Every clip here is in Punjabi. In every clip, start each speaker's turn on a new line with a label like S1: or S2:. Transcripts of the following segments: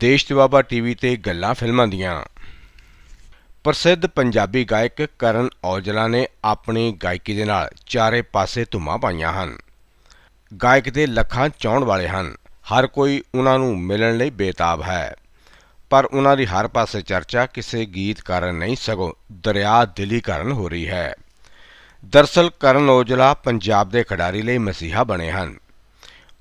S1: ਦੇਸ਼ ਦੁਆਬਾ ਟੀਵੀ ਤੇ ਗੱਲਾਂ ਫਿਲਮਾਂ ਦੀਆਂ। ਪ੍ਰਸਿੱਧ ਪੰਜਾਬੀ ਗਾਇਕ ਕਰਨ ਔਜਲਾ ਨੇ ਆਪਣੀ ਗਾਇਕੀ ਦੇ ਨਾਲ ਚਾਰੇ ਪਾਸੇ ਧੁੰਮਾਂ ਪਾਈਆਂ ਹਨ। ਗਾਇਕ ਦੇ ਲੱਖਾਂ ਚਾਹਣ ਵਾਲੇ ਹਨ। ਹਰ ਕੋਈ ਉਹਨਾਂ ਨੂੰ ਮਿਲਣ ਲਈ ਬੇਤਾਬ ਹੈ। ਪਰ ਉਹਨਾਂ ਦੀ ਹਰ ਪਾਸੇ ਚਰਚਾ ਕਿਸੇ ਗੀਤ ਕਾਰਨ ਨਹੀਂ, ਸਗੋਂ ਦਰਿਆ ਦਿਲੀ ਕਾਰਨ ਹੋ ਰਹੀ ਹੈ। ਦਰਸਲ ਕਰਨ ਔਜਲਾ ਪੰਜਾਬ ਦੇ ਖਿਡਾਰੀ ਲਈ ਮਸੀਹਾ ਬਣੇ ਹਨ।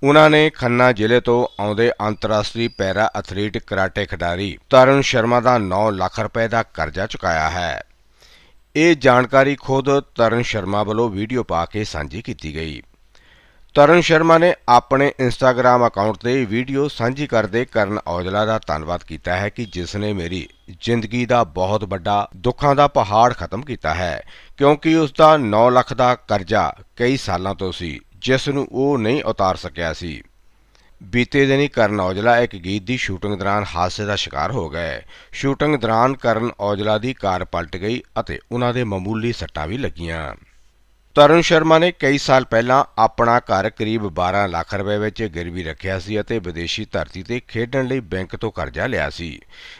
S1: ਉਹਨਾਂ ਨੇ ਖੰਨਾ ਜ਼ਿਲ੍ਹੇ ਤੋਂ ਆਉਂਦੇ ਅੰਤਰਰਾਸ਼ਟਰੀ ਪੈਰਾ ਐਥਲੀਟ ਕਰਾਟੇ ਖਿਡਾਰੀ ਤਰਨ ਸ਼ਰਮਾ ਦਾ 9 ਲੱਖ ਰੁਪਏ ਦਾ ਕਰਜ਼ਾ ਚੁਕਾਇਆ ਹੈ। ਇਹ ਜਾਣਕਾਰੀ ਖੁਦ ਤਰਨ ਸ਼ਰਮਾ ਵੱਲੋਂ ਵੀਡੀਓ ਪਾ ਕੇ ਸਾਂਝੀ ਕੀਤੀ ਗਈ। ਤਰਨ ਸ਼ਰਮਾ ਨੇ ਆਪਣੇ ਇੰਸਟਾਗ੍ਰam ਅਕਾਊਂਟ ਤੇ ਵੀਡੀਓ ਸਾਂਝੀ ਕਰਦੇ ਕਰਨ ਔਜਲਾ ਦਾ ਧੰਨਵਾਦ ਕੀਤਾ ਹੈ ਕਿ ਜਿਸ ਨੇ ਮੇਰੀ ਜ਼ਿੰਦਗੀ ਦਾ ਬਹੁਤ ਵੱਡਾ ਦੁੱਖਾਂ ਦਾ ਪਹਾੜ ਖਤਮ ਕੀਤਾ ਹੈ, ਕਿਉਂਕਿ ਉਸ ਦਾ 9 ਲੱਖ ਦਾ ਕਰਜ਼ਾ ਕਈ ਸਾਲਾਂ ਤੋਂ ਸੀ। ਜਿਸ ਨੂੰ ਉਹ ਨਹੀਂ ਉਤਾਰ ਸਕਿਆ ਸੀ। ਬੀਤੇ ਦਿਨੀ ਕਰਨ ਔਜਲਾ ਇੱਕ ਗੀਤ ਦੀ ਸ਼ੂਟਿੰਗ ਦੌਰਾਨ ਹਾਦਸੇ ਦਾ ਸ਼ਿਕਾਰ ਹੋ ਗਏ। ਸ਼ੂਟਿੰਗ ਦੌਰਾਨ ਕਰਨ ਔਜਲਾ ਦੀ ਕਾਰ ਪਲਟ ਗਈ ਅਤੇ ਉਹਨਾਂ ਦੇ ਮਾਮੂਲੀ ਸੱਟਾਂ ਵੀ ਲੱਗੀਆਂ। ਤਰੁਣ ਸ਼ਰਮਾ ਨੇ ਕਈ ਸਾਲ ਪਹਿਲਾਂ ਆਪਣਾ ਘਰ ਕਰੀਬ 12 ਲੱਖ ਰੁਪਏ ਵਿੱਚ ਗਿਰਵੀ ਰੱਖਿਆ ਸੀ ਅਤੇ ਵਿਦੇਸ਼ੀ ਧਰਤੀ ਤੇ ਖੇਡਣ ਲਈ ਬੈਂਕ ਤੋਂ ਕਰਜ਼ਾ ਲਿਆ ਸੀ।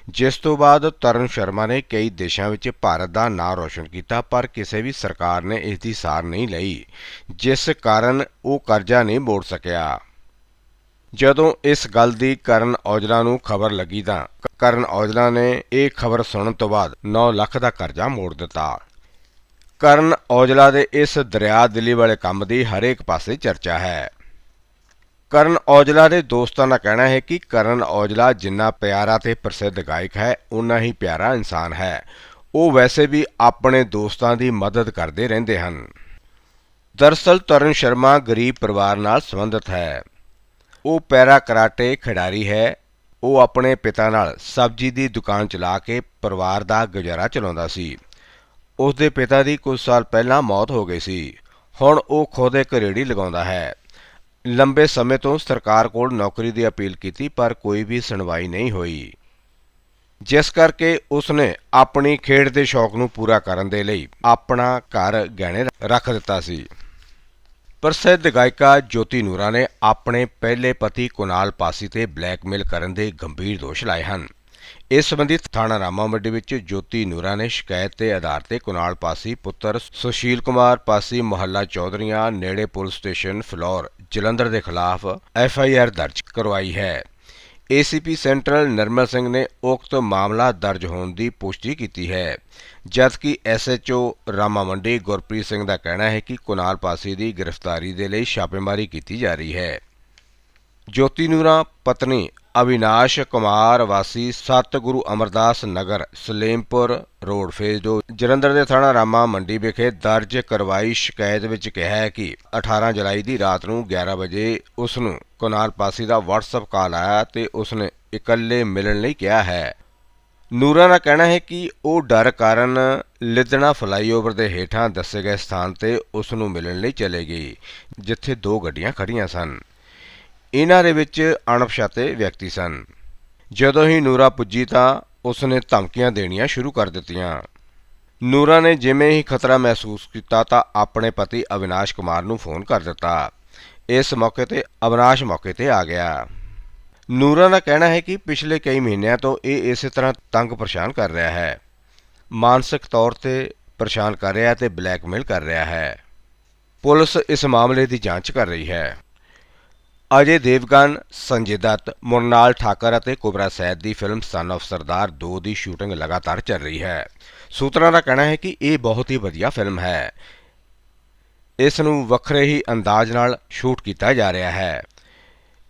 S1: ਜਿਸ ਤੋਂ ਬਾਅਦ ਤਰੁਣ ਸ਼ਰਮਾ ਨੇ ਕਈ ਦੇਸ਼ਾਂ ਵਿੱਚ ਭਾਰਤ ਦਾ ਨਾਂ ਰੌਸ਼ਨ ਕੀਤਾ, ਪਰ ਕਿਸੇ ਵੀ ਸਰਕਾਰ ਨੇ ਇਸ ਦੀ ਸਾਰ ਨਹੀਂ ਲਈ, ਜਿਸ ਕਾਰਨ ਉਹ ਕਰਜ਼ਾ ਨਹੀਂ ਮੋੜ ਸਕਿਆ। ਜਦੋਂ ਇਸ ਗੱਲ ਦੀ ਕਰਨ ਔਜਲਾ ਨੂੰ ਖਬਰ ਲੱਗੀ ਤਾਂ ਕਰਨ ਔਜਲਾ ਨੇ ਇਹ ਖਬਰ ਸੁਣਨ ਤੋਂ ਬਾਅਦ 9 ਲੱਖ ਦਾ ਕਰਜ਼ਾ ਮੋੜ ਦਿੱਤਾ। ਕਰਨ ਔਜਲਾ ਦੇ ਇਸ ਦਰਿਆ ਦਿੱਲੀ ਵਾਲੇ ਕੰਮ ਦੀ ਹਰੇਕ ਪਾਸੇ ਚਰਚਾ ਹੈ। ਕਰਨ ਔਜਲਾ ਦੇ ਦੋਸਤਾਂ ਦਾ ਕਹਿਣਾ ਹੈ ਕਿ ਕਰਨ ਔਜਲਾ ਜਿੰਨਾ ਪਿਆਰਾ ਤੇ ਪ੍ਰਸਿੱਧ ਗਾਇਕ ਹੈ ਉਨਾ ਹੀ ਪਿਆਰਾ ਇਨਸਾਨ ਹੈ। ਉਹ ਵੈਸੇ ਵੀ ਆਪਣੇ ਦੋਸਤਾਂ ਦੀ ਮਦਦ ਕਰਦੇ ਰਹਿੰਦੇ ਹਨ। ਦਰਸਲ ਤਰਨ ਸ਼ਰਮਾ ਗਰੀਬ ਪਰਿਵਾਰ ਨਾਲ ਸੰਬੰਧਿਤ ਹੈ। ਉਹ ਪੈਰਾ ਕਰਾਟੇ ਖਿਡਾਰੀ ਹੈ। ਉਹ ਆਪਣੇ ਪਿਤਾ ਨਾਲ ਸਬਜ਼ੀ ਦੀ ਦੁਕਾਨ ਚਲਾ ਕੇ ਪਰਿਵਾਰ ਦਾ ਗੁਜ਼ਾਰਾ ਚਲਾਉਂਦਾ ਸੀ। ਉਸ ਦੇ ਪਿਤਾ ਦੀ ਕੁਝ ਸਾਲ ਪਹਿਲਾਂ ਮੌਤ ਹੋ ਗਈ ਸੀ। ਹੁਣ ਉਹ ਖੁਦ ਇੱਕ ਰੇੜੀ ਲਗਾਉਂਦਾ ਹੈ। ਲੰਬੇ ਸਮੇਂ ਤੋਂ ਸਰਕਾਰ ਕੋਲ ਨੌਕਰੀ ਦੀ ਅਪੀਲ ਕੀਤੀ, ਪਰ ਕੋਈ ਵੀ ਸੁਣਵਾਈ ਨਹੀਂ ਹੋਈ। ਜਿਸ ਕਰਕੇ ਉਸਨੇ ਆਪਣੀ ਖੇਡ ਦੇ ਸ਼ੌਕ ਨੂੰ ਪੂਰਾ ਕਰਨ ਦੇ ਲਈ ਆਪਣਾ ਘਰ ਗਹਿਣੇ ਰੱਖ ਦਿੱਤਾ ਸੀ। ਪ੍ਰਸਿੱਧ ਗਾਇਕਾ ਜੋਤੀ ਨੂਰਾ ਨੇ ਆਪਣੇ ਪਹਿਲੇ ਪਤੀ ਕੁਨਾਲ ਪਾਸੀ ਤੇ ਬਲੈਕਮੇਲ ਕਰਨ ਦੇ ਗੰਭੀਰ ਦੋਸ਼ ਲਾਏ ਹਨ। ਇਸ ਸੰਬੰਧੀ ਥਾਣਾ ਰਾਮਾ ਮੰਡੀ ਵਿੱਚ ਜੋਤੀ ਨੂਰਾ ਨੇ ਸ਼ਿਕਾਇਤ ਦੇ ਆਧਾਰ ਤੇ ਕੁਨਾਲ ਪਾਸੀ, ਪੁੱਤਰ ਸੁਸ਼ੀਲ ਕੁਮਾਰ ਪਾਸੀ, ਮੁਹੱਲਾ ਚੌਧਰੀਆਂ, ਨੇੜੇ ਪੁਲਿਸ ਸਟੇਸ਼ਨ ਫਲੋਰ, ਜਲੰਧਰ ਦੇ ਖਿਲਾਫ ਐਫ ਆਈ ਆਰ ਦਰਜ ਕਰਵਾਈ ਹੈ। ਏਸੀਪੀ ਸੈਂਟਰਲ ਨਰਮਲ ਸਿੰਘ ਨੇ ਉਕਤ ਮਾਮਲਾ ਦਰਜ ਹੋਣ ਦੀ ਪੁਸ਼ਟੀ ਕੀਤੀ ਹੈ। ਜਦਕਿ ਐਸਐਚਓ ਰਾਮਾਮੰਡੀ ਗੁਰਪ੍ਰੀਤ ਸਿੰਘ ਦਾ ਕਹਿਣਾ ਹੈ ਕਿ ਕੁਨਾਲ ਪਾਸੀ ਦੀ ਗ੍ਰਿਫਤਾਰੀ ਦੇ ਲਈ ਛਾਪੇਮਾਰੀ ਕੀਤੀ ਜਾ ਰਹੀ ਹੈ। ਜੋਤੀ ਨੂਰਾ, ਪਤਨੀ ਅਵਿਨਾਸ਼ ਕੁਮਾਰ ਵਾਸੀ, ਸਤਿਗੁਰੂ ਅਮਰਦਾਸ ਨਗਰ, ਸਲੇਮਪੁਰ ਰੋਡ ਫੇਜ਼ 2 ਜਲੰਧਰ ਦੇ ਥਾਣਾ ਰਾਮਾ ਮੰਡੀ ਵਿਖੇ ਦਰਜ ਕਰਵਾਈ ਸ਼ਿਕਾਇਤ ਵਿੱਚ ਕਿਹਾ ਹੈ ਕਿ 18 ਜੁਲਾਈ ਦੀ ਰਾਤ ਨੂੰ 11 ਵਜੇ ਉਸ ਨੂੰ ਕੁਨਾਲ ਪਾਸੀ ਦਾ WhatsApp ਕਾਲ ਆਇਆ ਤੇ ਉਸ ਨੇ ਇਕੱਲੇ ਮਿਲਣ ਲਈ ਕਿਹਾ ਹੈ। ਨੂਰਾ ਦਾ ਕਹਿਣਾ ਹੈ ਕਿ ਉਹ ਡਰ ਕਾਰਨ ਲਿਦਣਾ ਫਲਾਈਓਵਰ ਦੇ ਹੇਠਾਂ ਦੱਸੇ ਗਏ ਸਥਾਨ ਤੇ ਉਸ ਨੂੰ ਮਿਲਣ ਲਈ ਚਲੇ ਗਈ, ਜਿੱਥੇ ਦੋ ਗੱਡੀਆਂ ਖੜੀਆਂ ਸਨ। ਇਹਨਾਂ ਦੇ ਵਿੱਚ ਅਣਪਛਾਤੇ ਵਿਅਕਤੀ ਸਨ। ਜਦੋਂ ਹੀ ਨੂਰਾ ਪੁੱਜੀ ਤਾਂ ਉਸ ਨੇ ਧਮਕੀਆਂ ਦੇਣੀਆਂ ਸ਼ੁਰੂ ਕਰ ਦਿੱਤੀਆਂ। ਨੂਰਾ ਨੇ ਜਿਵੇਂ ਹੀ ਖਤਰਾ ਮਹਿਸੂਸ ਕੀਤਾ ਤਾਂ ਆਪਣੇ ਪਤੀ ਅਵਿਨਾਸ਼ ਕੁਮਾਰ ਨੂੰ ਫੋਨ ਕਰ ਦਿੱਤਾ। ਇਸ ਮੌਕੇ ਤੇ ਅਵਿਨਾਸ਼ ਮੌਕੇ ਤੇ ਆ ਗਿਆ। ਨੂਰਾ ਦਾ ਕਹਿਣਾ ਹੈ ਕਿ ਪਿਛਲੇ ਕਈ ਮਹੀਨਿਆਂ ਤੋਂ ਇਹ ਇਸੇ ਤਰ੍ਹਾਂ ਤੰਗ ਪਰੇਸ਼ਾਨ ਕਰ ਰਿਹਾ ਹੈ। ਮਾਨਸਿਕ ਤੌਰ ਤੇ ਪਰੇਸ਼ਾਨ ਕਰ ਰਿਹਾ ਤੇ ਬਲੈਕਮੇਲ ਕਰ ਰਿਹਾ ਹੈ। ਪੁਲਿਸ ਇਸ ਮਾਮਲੇ ਦੀ ਜਾਂਚ ਕਰ ਰਹੀ ਹੈ। ਅਜੇ ਦੇਵਗਨ, ਸੰਜੇ ਦੱਤ, ਮੁਰਨਾਲ ਠਾਕਰ ਅਤੇ ਕੁਬਰਾ ਸੈਦ ਦੀ ਫਿਲਮ ਸਨ of ਸਰਦਾਰ 2 ਦੀ ਸ਼ੂਟਿੰਗ ਲਗਾਤਾਰ ਚੱਲ ਰਹੀ ਹੈ। ਸੂਤਰਾਂ ਦਾ ਕਹਿਣਾ ਹੈ ਕਿ ਇਹ ਬਹੁਤ ਹੀ ਵਧੀਆ ਫਿਲਮ ਹੈ। ਇਸ ਨੂੰ ਵੱਖਰੇ ਹੀ ਅੰਦਾਜ਼ ਨਾਲ ਸ਼ੂਟ ਕੀਤਾ ਜਾ ਰਿਹਾ ਹੈ।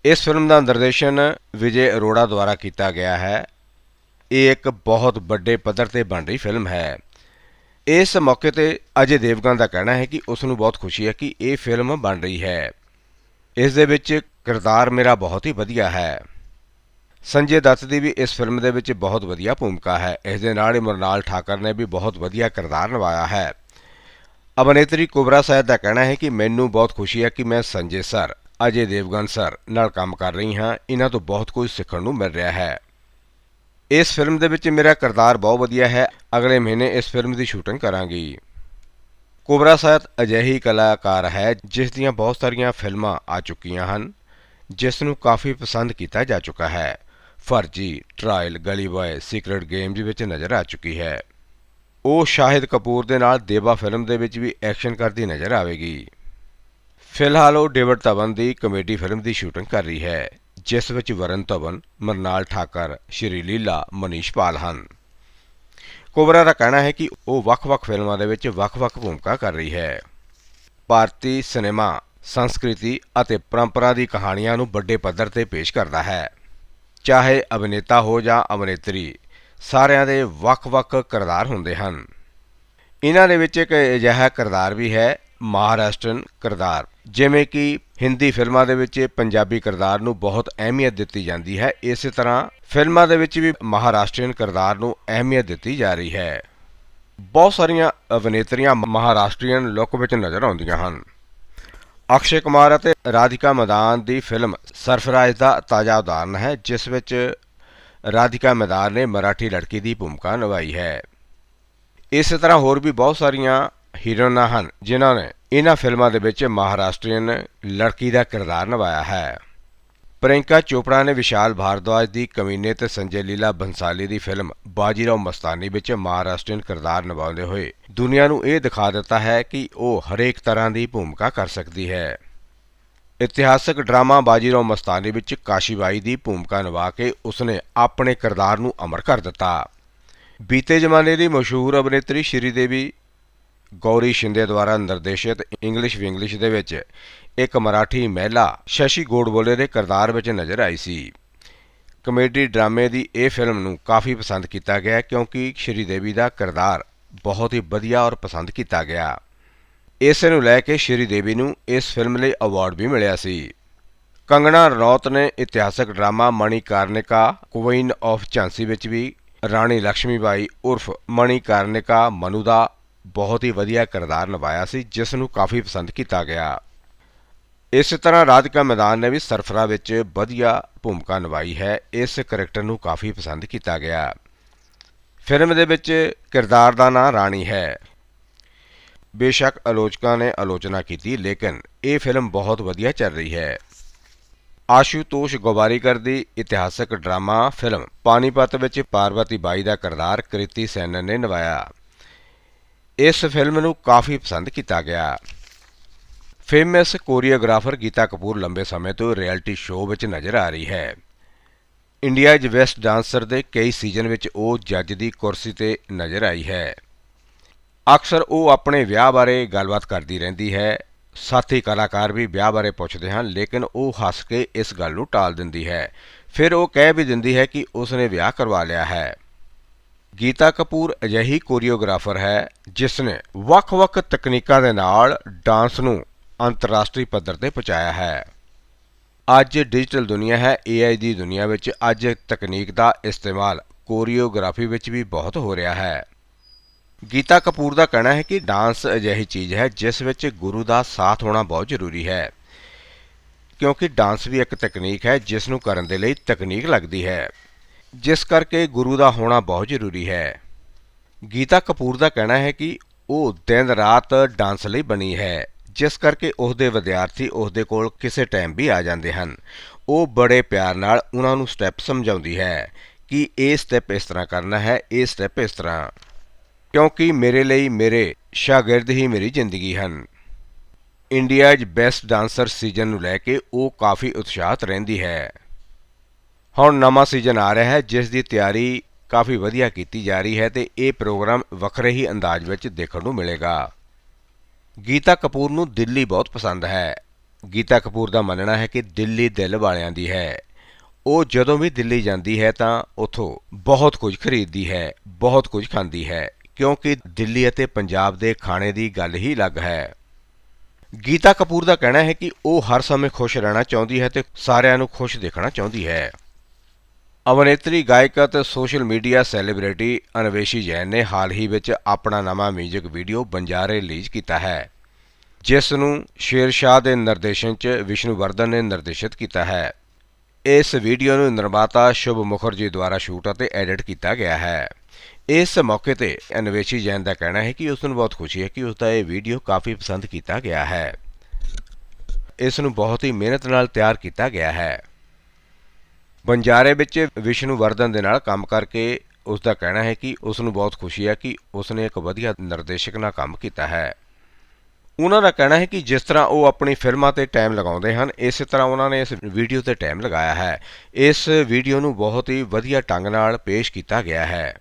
S1: ਇਸ ਫਿਲਮ ਦਾ ਨਿਰਦੇਸ਼ਨ ਵਿਜੇ ਅਰੋੜਾ ਦੁਆਰਾ ਕੀਤਾ ਗਿਆ ਹੈ। ਇਹ ਇੱਕ ਬਹੁਤ ਵੱਡੇ ਪੱਧਰ ਤੇ ਬਣ ਰਹੀ ਫਿਲਮ ਹੈ। ਇਸ ਮੌਕੇ ਤੇ ਅਜੇ ਦੇਵਗਨ ਦਾ ਕਹਿਣਾ ਹੈ ਕਿ ਉਸ ਨੂੰ ਬਹੁਤ ਖੁਸ਼ੀ ਹੈ ਕਿ ਇਹ ਫਿਲਮ ਬਣ ਰਹੀ ਹੈ। ਇਸ ਦੇ ਵਿੱਚ ਕਿਰਦਾਰ ਮੇਰਾ ਬਹੁਤ ਹੀ ਵਧੀਆ ਹੈ। ਸੰਜੇ ਦੱਤ ਦੀ ਵੀ ਇਸ ਫਿਲਮ ਦੇ ਵਿੱਚ ਬਹੁਤ ਵਧੀਆ ਭੂਮਿਕਾ ਹੈ। ਇਸ ਦੇ ਨਾਲ ਹੀ ਮਰਨਾਲ ਠਾਕਰ ਨੇ ਵੀ ਬਹੁਤ ਵਧੀਆ ਕਿਰਦਾਰ ਨਿਭਾਇਆ ਹੈ। ਅਭਿਨੇਤਰੀ ਕੁਬਰਾ ਸਾਹਿਬ ਦਾ ਕਹਿਣਾ ਹੈ ਕਿ ਮੈਨੂੰ ਬਹੁਤ ਖੁਸ਼ੀ ਹੈ ਕਿ ਮੈਂ ਸੰਜੇ ਸਰ, ਅਜੇ ਦੇਵਗਨ ਸਰ ਨਾਲ ਕੰਮ ਕਰ ਰਹੀ ਹਾਂ। ਇਹਨਾਂ ਤੋਂ ਬਹੁਤ ਕੁਝ ਸਿੱਖਣ ਨੂੰ ਮਿਲ ਰਿਹਾ ਹੈ। ਇਸ ਫਿਲਮ ਦੇ ਵਿੱਚ ਮੇਰਾ ਕਿਰਦਾਰ ਬਹੁਤ ਵਧੀਆ ਹੈ। ਅਗਲੇ ਮਹੀਨੇ ਇਸ ਫਿਲਮ ਦੀ ਸ਼ੂਟਿੰਗ ਕਰਾਂਗੀ। ਕੋਬਰਾ ਸਾਹਿਬ ਅਜਿਹੀ ਕਲਾਕਾਰ ਹੈ ਜਿਸ ਦੀਆਂ ਬਹੁਤ ਸਾਰੀਆਂ ਫਿਲਮਾਂ ਆ ਚੁੱਕੀਆਂ ਹਨ, ਜਿਸ ਨੂੰ ਕਾਫੀ ਪਸੰਦ ਕੀਤਾ ਜਾ ਚੁੱਕਾ ਹੈ। Farzi, Trial, Gully Boy Sacred Games ਵਿੱਚ ਨਜ਼ਰ ਆ ਚੁੱਕੀ ਹੈ। ਉਹ ਸ਼ਾਹਿਦ ਕਪੂਰ ਦੇ ਨਾਲ ਦੇਵਾ ਫਿਲਮ ਦੇ ਵਿੱਚ ਵੀ ਐਕਸ਼ਨ ਕਰਦੀ ਨਜ਼ਰ ਆਵੇਗੀ। ਫਿਲਹਾਲ ਉਹ ਡੇਵਿਡ ਧਵਨ ਦੀ ਕਮੇਡੀ ਫਿਲਮ ਦੀ ਸ਼ੂਟਿੰਗ ਕਰ ਰਹੀ ਹੈ, ਜਿਸ ਵਿੱਚ ਵਰਨ ਧਵਨ, ਮਰਨਾਲ ਠਾਕਰ ਸ਼੍ਰੀ ਲੀਲਾ ਮਨੀਸ਼ ਪਾਲ ਹਨ। ਕੋਬਰਾ ਦਾ ਕਹਿਣਾ ਹੈ ਕਿ ਉਹ ਵੱਖ-ਵੱਖ ਫਿਲਮਾਂ ਦੇ ਵਿੱਚ ਵੱਖ-ਵੱਖ ਭੂਮਿਕਾ ਕਰ ਰਹੀ ਹੈ। ਭਾਰਤੀ ਸਿਨੇਮਾ, ਸੰਸਕ੍ਰਿਤੀ ਅਤੇ ਪਰੰਪਰਾ ਦੀ ਕਹਾਣੀਆਂ ਨੂੰ ਵੱਡੇ ਪੱਧਰ ਤੇ ਪੇਸ਼ ਕਰਦਾ ਹੈ। ਚਾਹੇ ਅਭਿਨੇਤਾ ਹੋ ਜਾਂ ਅਭਿਨੇਤਰੀ, ਸਾਰਿਆਂ ਦੇ ਵੱਖ-ਵੱਖ ਕਿਰਦਾਰ ਹੁੰਦੇ ਹਨ। ਇਹਨਾਂ ਦੇ ਵਿੱਚ ਇੱਕ ਅਜਿਹਾ ਕਿਰਦਾਰ ਵੀ ਹੈ ਮਹਾਰਾਸ਼ਟਰਨ ਕਿਰਦਾਰ। ਜਿਵੇਂ ਕਿ ਹਿੰਦੀ ਫਿਲਮਾਂ ਦੇ ਵਿੱਚ ਪੰਜਾਬੀ ਕਿਰਦਾਰ ਨੂੰ ਬਹੁਤ ਅਹਿਮੀਅਤ ਦਿੱਤੀ ਜਾਂਦੀ ਹੈ, ਇਸੇ ਤਰ੍ਹਾਂ ਫਿਲਮਾਂ ਦੇ ਵਿੱਚ ਵੀ ਮਹਾਰਾਸ਼ਟਰੀਅਨ ਕਿਰਦਾਰ ਨੂੰ ਅਹਿਮੀਅਤ ਦਿੱਤੀ ਜਾ ਰਹੀ ਹੈ। ਬਹੁਤ ਸਾਰੀਆਂ ਅਭਿਨੇਤਰੀਆਂ ਮਹਾਰਾਸ਼ਟਰੀਅਨ ਲੁੱਕ ਵਿੱਚ ਨਜ਼ਰ ਆਉਂਦੀਆਂ ਹਨ। ਅਕਸ਼ੇ ਕੁਮਾਰ ਅਤੇ ਰਾਧਿਕਾ ਮੈਦਾਨ ਦੀ ਫਿਲਮ ਸਰਫਰਾਜ਼ ਦਾ ਤਾਜ਼ਾ ਉਦਾਹਰਨ ਹੈ, ਜਿਸ ਵਿੱਚ ਰਾਧਿਕਾ ਮੈਦਾਨ ਨੇ ਮਰਾਠੀ ਲੜਕੀ ਦੀ ਭੂਮਿਕਾ ਨਿਭਾਈ ਹੈ। ਇਸੇ ਤਰ੍ਹਾਂ ਹੋਰ ਵੀ ਬਹੁਤ ਸਾਰੀਆਂ ਹੀਰੋਇਨਾਂ ਹਨ ਜਿਨ੍ਹਾਂ ਨੇ ਇਹਨਾਂ ਫਿਲਮਾਂ ਦੇ ਵਿੱਚ ਮਹਾਰਾਸ਼ਟਰੀਅਨ ਲੜਕੀ ਦਾ ਕਿਰਦਾਰ ਨਿਭਾਇਆ ਹੈ। ਪ੍ਰਿਯੰਕਾ ਚੋਪੜਾ ਨੇ ਵਿਸ਼ਾਲ ਭਾਰਦਵਾਜ ਦੀ ਕਮੀਨੇ ਤੇ ਸੰਜੇ ਲੀਲਾ ਬੰਸਾਲੀ ਦੀ ਫਿਲਮ ਬਾਜੀਰਾਓ ਮਸਤਾਨੀ ਵਿੱਚ ਮਹਾਰਾਸ਼ਟਰੀਅਨ ਕਿਰਦਾਰ ਨਿਭਾਉਂਦੇ ਹੋਏ ਦੁਨੀਆ ਨੂੰ ਇਹ ਦਿਖਾ ਦਿੱਤਾ ਹੈ ਕਿ ਉਹ ਹਰੇਕ ਤਰ੍ਹਾਂ ਦੀ ਭੂਮਿਕਾ ਕਰ ਸਕਦੀ ਹੈ। ਇਤਿਹਾਸਕ ਡਰਾਮਾ ਬਾਜੀਰਾਓ ਮਸਤਾਨੀ ਵਿੱਚ ਕਾਸ਼ੀਬਾਈ ਦੀ ਭੂਮਿਕਾ ਨਿਭਾ ਕੇ ਉਸਨੇ ਆਪਣੇ ਕਿਰਦਾਰ ਨੂੰ ਅਮਰ ਕਰ ਦਿੱਤਾ। ਬੀਤੇ ਜ਼ਮਾਨੇ ਦੀ ਮਸ਼ਹੂਰ ਅਭਿਨੇਤਰੀ ਸ਼੍ਰੀਦੇਵੀ ਗੌਰੀ ਸ਼ਿੰਦੇ ਦੁਆਰਾ ਨਿਰਦੇਸ਼ਿਤ ਇੰਗਲਿਸ਼ ਵਿੰਗਲਿਸ਼ ਦੇ ਵਿੱਚ ਇੱਕ ਮਰਾਠੀ ਮਹਿਲਾ ਸ਼ਸ਼ੀ ਗੋਡਬੋਲੇ ਦੇ ਕਿਰਦਾਰ ਵਿੱਚ ਨਜ਼ਰ ਆਈ ਸੀ। ਕਮੇਡੀ ਡਰਾਮੇ ਦੀ ਇਹ ਫਿਲਮ ਨੂੰ ਕਾਫੀ ਪਸੰਦ ਕੀਤਾ ਗਿਆ ਕਿਉਂਕਿ ਸ਼੍ਰੀ ਦੇਵੀ ਦਾ ਕਿਰਦਾਰ ਬਹੁਤ ਹੀ ਵਧੀਆ ਔਰ ਪਸੰਦ ਕੀਤਾ ਗਿਆ। ਇਸ ਨੂੰ ਲੈ ਕੇ ਸ਼੍ਰੀ ਦੇਵੀ ਨੂੰ ਇਸ ਫਿਲਮ ਲਈ ਅਵਾਰਡ ਵੀ ਮਿਲਿਆ ਸੀ। ਕੰਗਣਾ ਰਣੌਤ ਨੇ ਇਤਿਹਾਸਕ drama Manikarnika queen of Jhansi ਵਿੱਚ ਵੀ ਰਾਣੀ ਲక్ష్ਮੀਬਾਈ ਉਰਫ ਮਣੀ ਕਾਰਨਿਕਾ ਮਨੂ ਦਾ ਬਹੁਤ ਹੀ ਵਧੀਆ ਕਿਰਦਾਰ ਨਿਭਾਇਆ ਸੀ, ਜਿਸ ਨੂੰ ਕਾਫੀ ਪਸੰਦ ਕੀਤਾ ਗਿਆ। ਇਸ ਤਰ੍ਹਾਂ ਰਾਧਿਕਾ ਮੈਦਾਨ ਨੇ ਵੀ ਸਰਫਰਾ ਵਿੱਚ ਵਧੀਆ ਭੂਮਿਕਾ ਨਿਭਾਈ ਹੈ, ਇਸ ਕਰੈਕਟਰ ਨੂੰ ਕਾਫੀ ਪਸੰਦ ਕੀਤਾ ਗਿਆ। ਫਿਲਮ ਦੇ ਵਿੱਚ ਕਿਰਦਾਰ ਦਾ ਨਾਂ ਰਾਣੀ ਹੈ। ਬੇਸ਼ੱਕ ਆਲੋਚਕਾਂ ਨੇ ਆਲੋਚਨਾ ਕੀਤੀ, ਲੇਕਿਨ ਇਹ ਫਿਲਮ ਬਹੁਤ ਵਧੀਆ ਚੱਲ ਰਹੀ ਹੈ। ਆਸ਼ੂਤੋਸ਼ ਗੋਵਾਰੀਕਰ ਦੀ ਇਤਿਹਾਸਕ ਡਰਾਮਾ ਫਿਲਮ ਪਾਣੀਪਤ ਵਿੱਚ ਪਾਰਵਤੀ ਬਾਈ ਦਾ ਕਿਰਦਾਰ ਕ੍ਰਿਤੀ ਸੈਨਨ ਨੇ ਨਿਭਾਇਆ। ਇਸ ਫਿਲਮ ਨੂੰ ਕਾਫੀ ਪਸੰਦ ਕੀਤਾ ਗਿਆ। ਫੇਮਸ ਕੋਰੀਓਗ੍ਰਾਫਰ ਗੀਤਾ ਕਪੂਰ ਲੰਬੇ ਸਮੇਂ ਤੋਂ ਰਿਐਲਿਟੀ ਸ਼ੋਅ ਵਿੱਚ ਨਜ਼ਰ ਆ ਰਹੀ ਹੈ। ਇੰਡੀਆ ਇੰਡੀਆਜ਼ ਵੈਸਟ ਡਾਂਸਰ ਦੇ ਕਈ ਸੀਜ਼ਨ ਵਿੱਚ ਉਹ ਜੱਜ ਦੀ ਕੁਰਸੀ ਤੇ ਨਜ਼ਰ ਆਈ ਹੈ। ਅਕਸਰ ਉਹ ਆਪਣੇ ਵਿਆਹ ਬਾਰੇ ਗੱਲਬਾਤ ਕਰਦੀ ਰਹਿੰਦੀ ਹੈ। ਸਾਥੀ ਕਲਾਕਾਰ ਵੀ ਵਿਆਹ ਬਾਰੇ ਪੁੱਛਦੇ ਹਨ, ਲੇਕਿਨ ਉਹ ਹੱਸ ਕੇ ਇਸ ਗੱਲ ਨੂੰ ਟਾਲ ਦਿੰਦੀ ਹੈ। ਫਿਰ ਉਹ ਕਹਿ ਵੀ ਦਿੰਦੀ ਹੈ ਕਿ ਉਸਨੇ ਵਿਆਹ ਕਰਵਾ ਲਿਆ ਹੈ। ਗੀਤਾ ਕਪੂਰ ਅਜਿਹੀ ਕੋਰੀਓਗ੍ਰਾਫਰ ਹੈ ਜਿਸ ਨੇ ਵੱਖ-ਵੱਖ ਤਕਨੀਕਾਂ ਦੇ ਨਾਲ ਡਾਂਸ ਨੂੰ ਅੰਤਰਰਾਸ਼ਟਰੀ ਪੱਧਰ ਤੇ ਪਹੁੰਚਾਇਆ ਹੈ। ਅੱਜ ਡਿਜੀਟਲ ਦੁਨੀਆ ਹੈ AI ਦੀ ਦੁਨੀਆ ਵਿੱਚ ਅੱਜ ਤਕਨੀਕ ਦਾ ਇਸਤੇਮਾਲ ਕੋਰੀਓਗ੍ਰਾਫੀ ਵਿੱਚ ਵੀ ਬਹੁਤ ਹੋ ਰਿਹਾ ਹੈ। ਗੀਤਾ ਕਪੂਰ ਦਾ ਕਹਿਣਾ ਹੈ ਕਿ ਡਾਂਸ ਅਜਿਹੀ ਚੀਜ਼ ਹੈ ਜਿਸ ਵਿੱਚ ਗੁਰੂ ਦਾ ਸਾਥ ਹੋਣਾ ਬਹੁਤ ਜ਼ਰੂਰੀ ਹੈ, ਕਿਉਂਕਿ ਡਾਂਸ ਵੀ ਇੱਕ ਤਕਨੀਕ ਹੈ ਜਿਸ ਨੂੰ ਕਰਨ ਦੇ ਲਈ ਤਕਨੀਕ ਲੱਗਦੀ ਹੈ। ਜਿਸ ਕਰਕੇ ਗੁਰੂ ਦਾ ਹੋਣਾ ਬਹੁਤ ਜ਼ਰੂਰੀ ਹੈ। ਗੀਤਾ ਕਪੂਰ ਦਾ ਕਹਿਣਾ ਹੈ ਕਿ ਉਹ ਦਿਨ ਰਾਤ ਡਾਂਸ ਲਈ ਬਣੀ ਹੈ, ਜਿਸ ਕਰਕੇ ਉਸ ਦੇ ਵਿਦਿਆਰਥੀ ਉਸ ਦੇ ਕੋਲ ਕਿਸੇ ਟਾਈਮ ਵੀ ਆ ਜਾਂਦੇ ਹਨ। ਉਹ ਬੜੇ ਪਿਆਰ ਨਾਲ ਉਹਨਾਂ ਨੂੰ ਸਟੈਪ ਸਮਝਾਉਂਦੀ ਹੈ ਕਿ ਇਹ ਸਟੈਪ ਇਸ ਤਰ੍ਹਾਂ ਕਰਨਾ ਹੈ, ਇਹ ਸਟੈਪ ਇਸ ਤਰ੍ਹਾਂ। ਕਿਉਂਕਿ ਮੇਰੇ ਲਈ ਮੇਰੇ ਸ਼ਾਗਿਰਦ ਹੀ ਮੇਰੀ ਜ਼ਿੰਦਗੀ ਹਨ। ਇੰਡੀਆਜ਼ ਬੈਸਟ ਡਾਂਸਰ ਸੀਜ਼ਨ ਨੂੰ ਲੈ ਕੇ ਉਹ ਕਾਫੀ ਉਤਸ਼ਾਹਤ ਰਹਿੰਦੀ ਹੈ। ਹੁਣ ਨਵਾਂ ਸੀਜ਼ਨ ਆ ਰਿਹਾ ਹੈ, ਜਿਸ ਦੀ ਤਿਆਰੀ ਕਾਫੀ ਵਧੀਆ ਕੀਤੀ ਜਾ ਰਹੀ ਹੈ ਤੇ ਇਹ ਪ੍ਰੋਗਰਾਮ ਵੱਖਰੇ ਹੀ ਅੰਦਾਜ਼ ਵਿੱਚ ਦੇਖਣ ਨੂੰ ਮਿਲੇਗਾ। ਗੀਤਾ ਕਪੂਰ ਨੂੰ ਦਿੱਲੀ ਬਹੁਤ ਪਸੰਦ ਹੈ। ਗੀਤਾ ਕਪੂਰ ਦਾ ਮੰਨਣਾ ਹੈ ਕਿ ਦਿੱਲੀ ਦਿਲ ਵਾਲਿਆਂ ਦੀ ਹੈ। ਉਹ ਜਦੋਂ ਵੀ ਦਿੱਲੀ ਜਾਂਦੀ ਹੈ ਤਾਂ ਉਥੋਂ ਬਹੁਤ ਕੁਝ ਖਰੀਦਦੀ ਹੈ, ਬਹੁਤ ਕੁਝ ਖਾਂਦੀ ਹੈ, ਕਿਉਂਕਿ ਦਿੱਲੀ ਅਤੇ ਪੰਜਾਬ ਦੇ ਖਾਣੇ ਦੀ ਗੱਲ ਹੀ ਅਲੱਗ ਹੈ। ਗੀਤਾ ਕਪੂਰ ਦਾ ਕਹਿਣਾ ਹੈ ਕਿ ਉਹ ਹਰ ਸਮੇਂ ਖੁਸ਼ ਰਹਿਣਾ ਚਾਹੁੰਦੀ ਹੈ ਤੇ ਸਾਰਿਆਂ ਨੂੰ ਖੁਸ਼ ਦੇਖਣਾ ਚਾਹੁੰਦੀ ਹੈ। ਅਭਿਨੇਤਰੀ ਗਾਇਕ ਅਤੇ social media celebrity Anveshi Jain ਨੇ ਹਾਲ ਹੀ ਵਿੱਚ ਆਪਣਾ ਨਵਾਂ 뮤직 ਵੀਡੀਓ ਬੰਜਾਰੇ ਰਿਲੀਜ਼ ਕੀਤਾ ਹੈ, ਜਿਸ ਨੂੰ ਸ਼ੇਰ ਸ਼ਾਹ ਦੇ ਨਿਰਦੇਸ਼ਨ 'ਚ ਵਿਸ਼ਨੂਵਰਧਨ ਨੇ ਨਿਰਦੇਸ਼ਿਤ ਕੀਤਾ ਹੈ। ਇਸ ਵੀਡੀਓ ਨੂੰ ਨਿਰਮਾਤਾ ਸ਼ੁਭ ਮੁਖਰਜੀ ਦੁਆਰਾ ਸ਼ੂਟ ਅਤੇ ਐਡਿਟ ਕੀਤਾ ਗਿਆ ਹੈ। ਇਸ ਮੌਕੇ ਤੇ ਅਨਵੇਸ਼ੀ ਜੈਨ ਦਾ ਕਹਿਣਾ ਹੈ ਕਿ ਉਸ ਨੂੰ ਬਹੁਤ ਖੁਸ਼ੀ ਹੈ ਕਿ ਉਸ ਦਾ ਇਹ ਵੀਡੀਓ ਕਾਫੀ ਪਸੰਦ ਕੀਤਾ ਗਿਆ ਹੈ। ਇਸ ਨੂੰ ਬਹੁਤ ਹੀ ਮਿਹਨਤ ਨਾਲ ਤਿਆਰ ਕੀਤਾ ਗਿਆ ਹੈ। ਬੰਜਾਰੇ ਵਿੱਚ ਵਿਸ਼ਨੂੰ ਵਰਧਨ ਦੇ ਨਾਲ ਕੰਮ ਕਰਕੇ ਉਸ ਦਾ ਕਹਿਣਾ ਹੈ ਕਿ ਉਸ ਨੂੰ ਬਹੁਤ ਖੁਸ਼ੀ ਹੈ ਕਿ ਉਸ ਨੇ ਇੱਕ ਵਧੀਆ ਨਿਰਦੇਸ਼ਕ ਨਾਲ ਕੰਮ ਕੀਤਾ ਹੈ। ਉਹਨਾਂ ਦਾ ਕਹਿਣਾ ਹੈ ਕਿ ਜਿਸ ਤਰ੍ਹਾਂ ਉਹ ਆਪਣੀ ਫਿਲਮਾਂ ਤੇ ਟਾਈਮ ਲਗਾਉਂਦੇ ਹਨ, ਇਸੇ ਤਰ੍ਹਾਂ ਉਹਨਾਂ ਨੇ ਇਸ ਵੀਡੀਓ ਤੇ ਟਾਈਮ ਲਗਾਇਆ ਹੈ। ਇਸ ਵੀਡੀਓ ਨੂੰ ਬਹੁਤ ਹੀ ਵਧੀਆ ਢੰਗ ਨਾਲ ਪੇਸ਼ ਕੀਤਾ ਗਿਆ ਹੈ।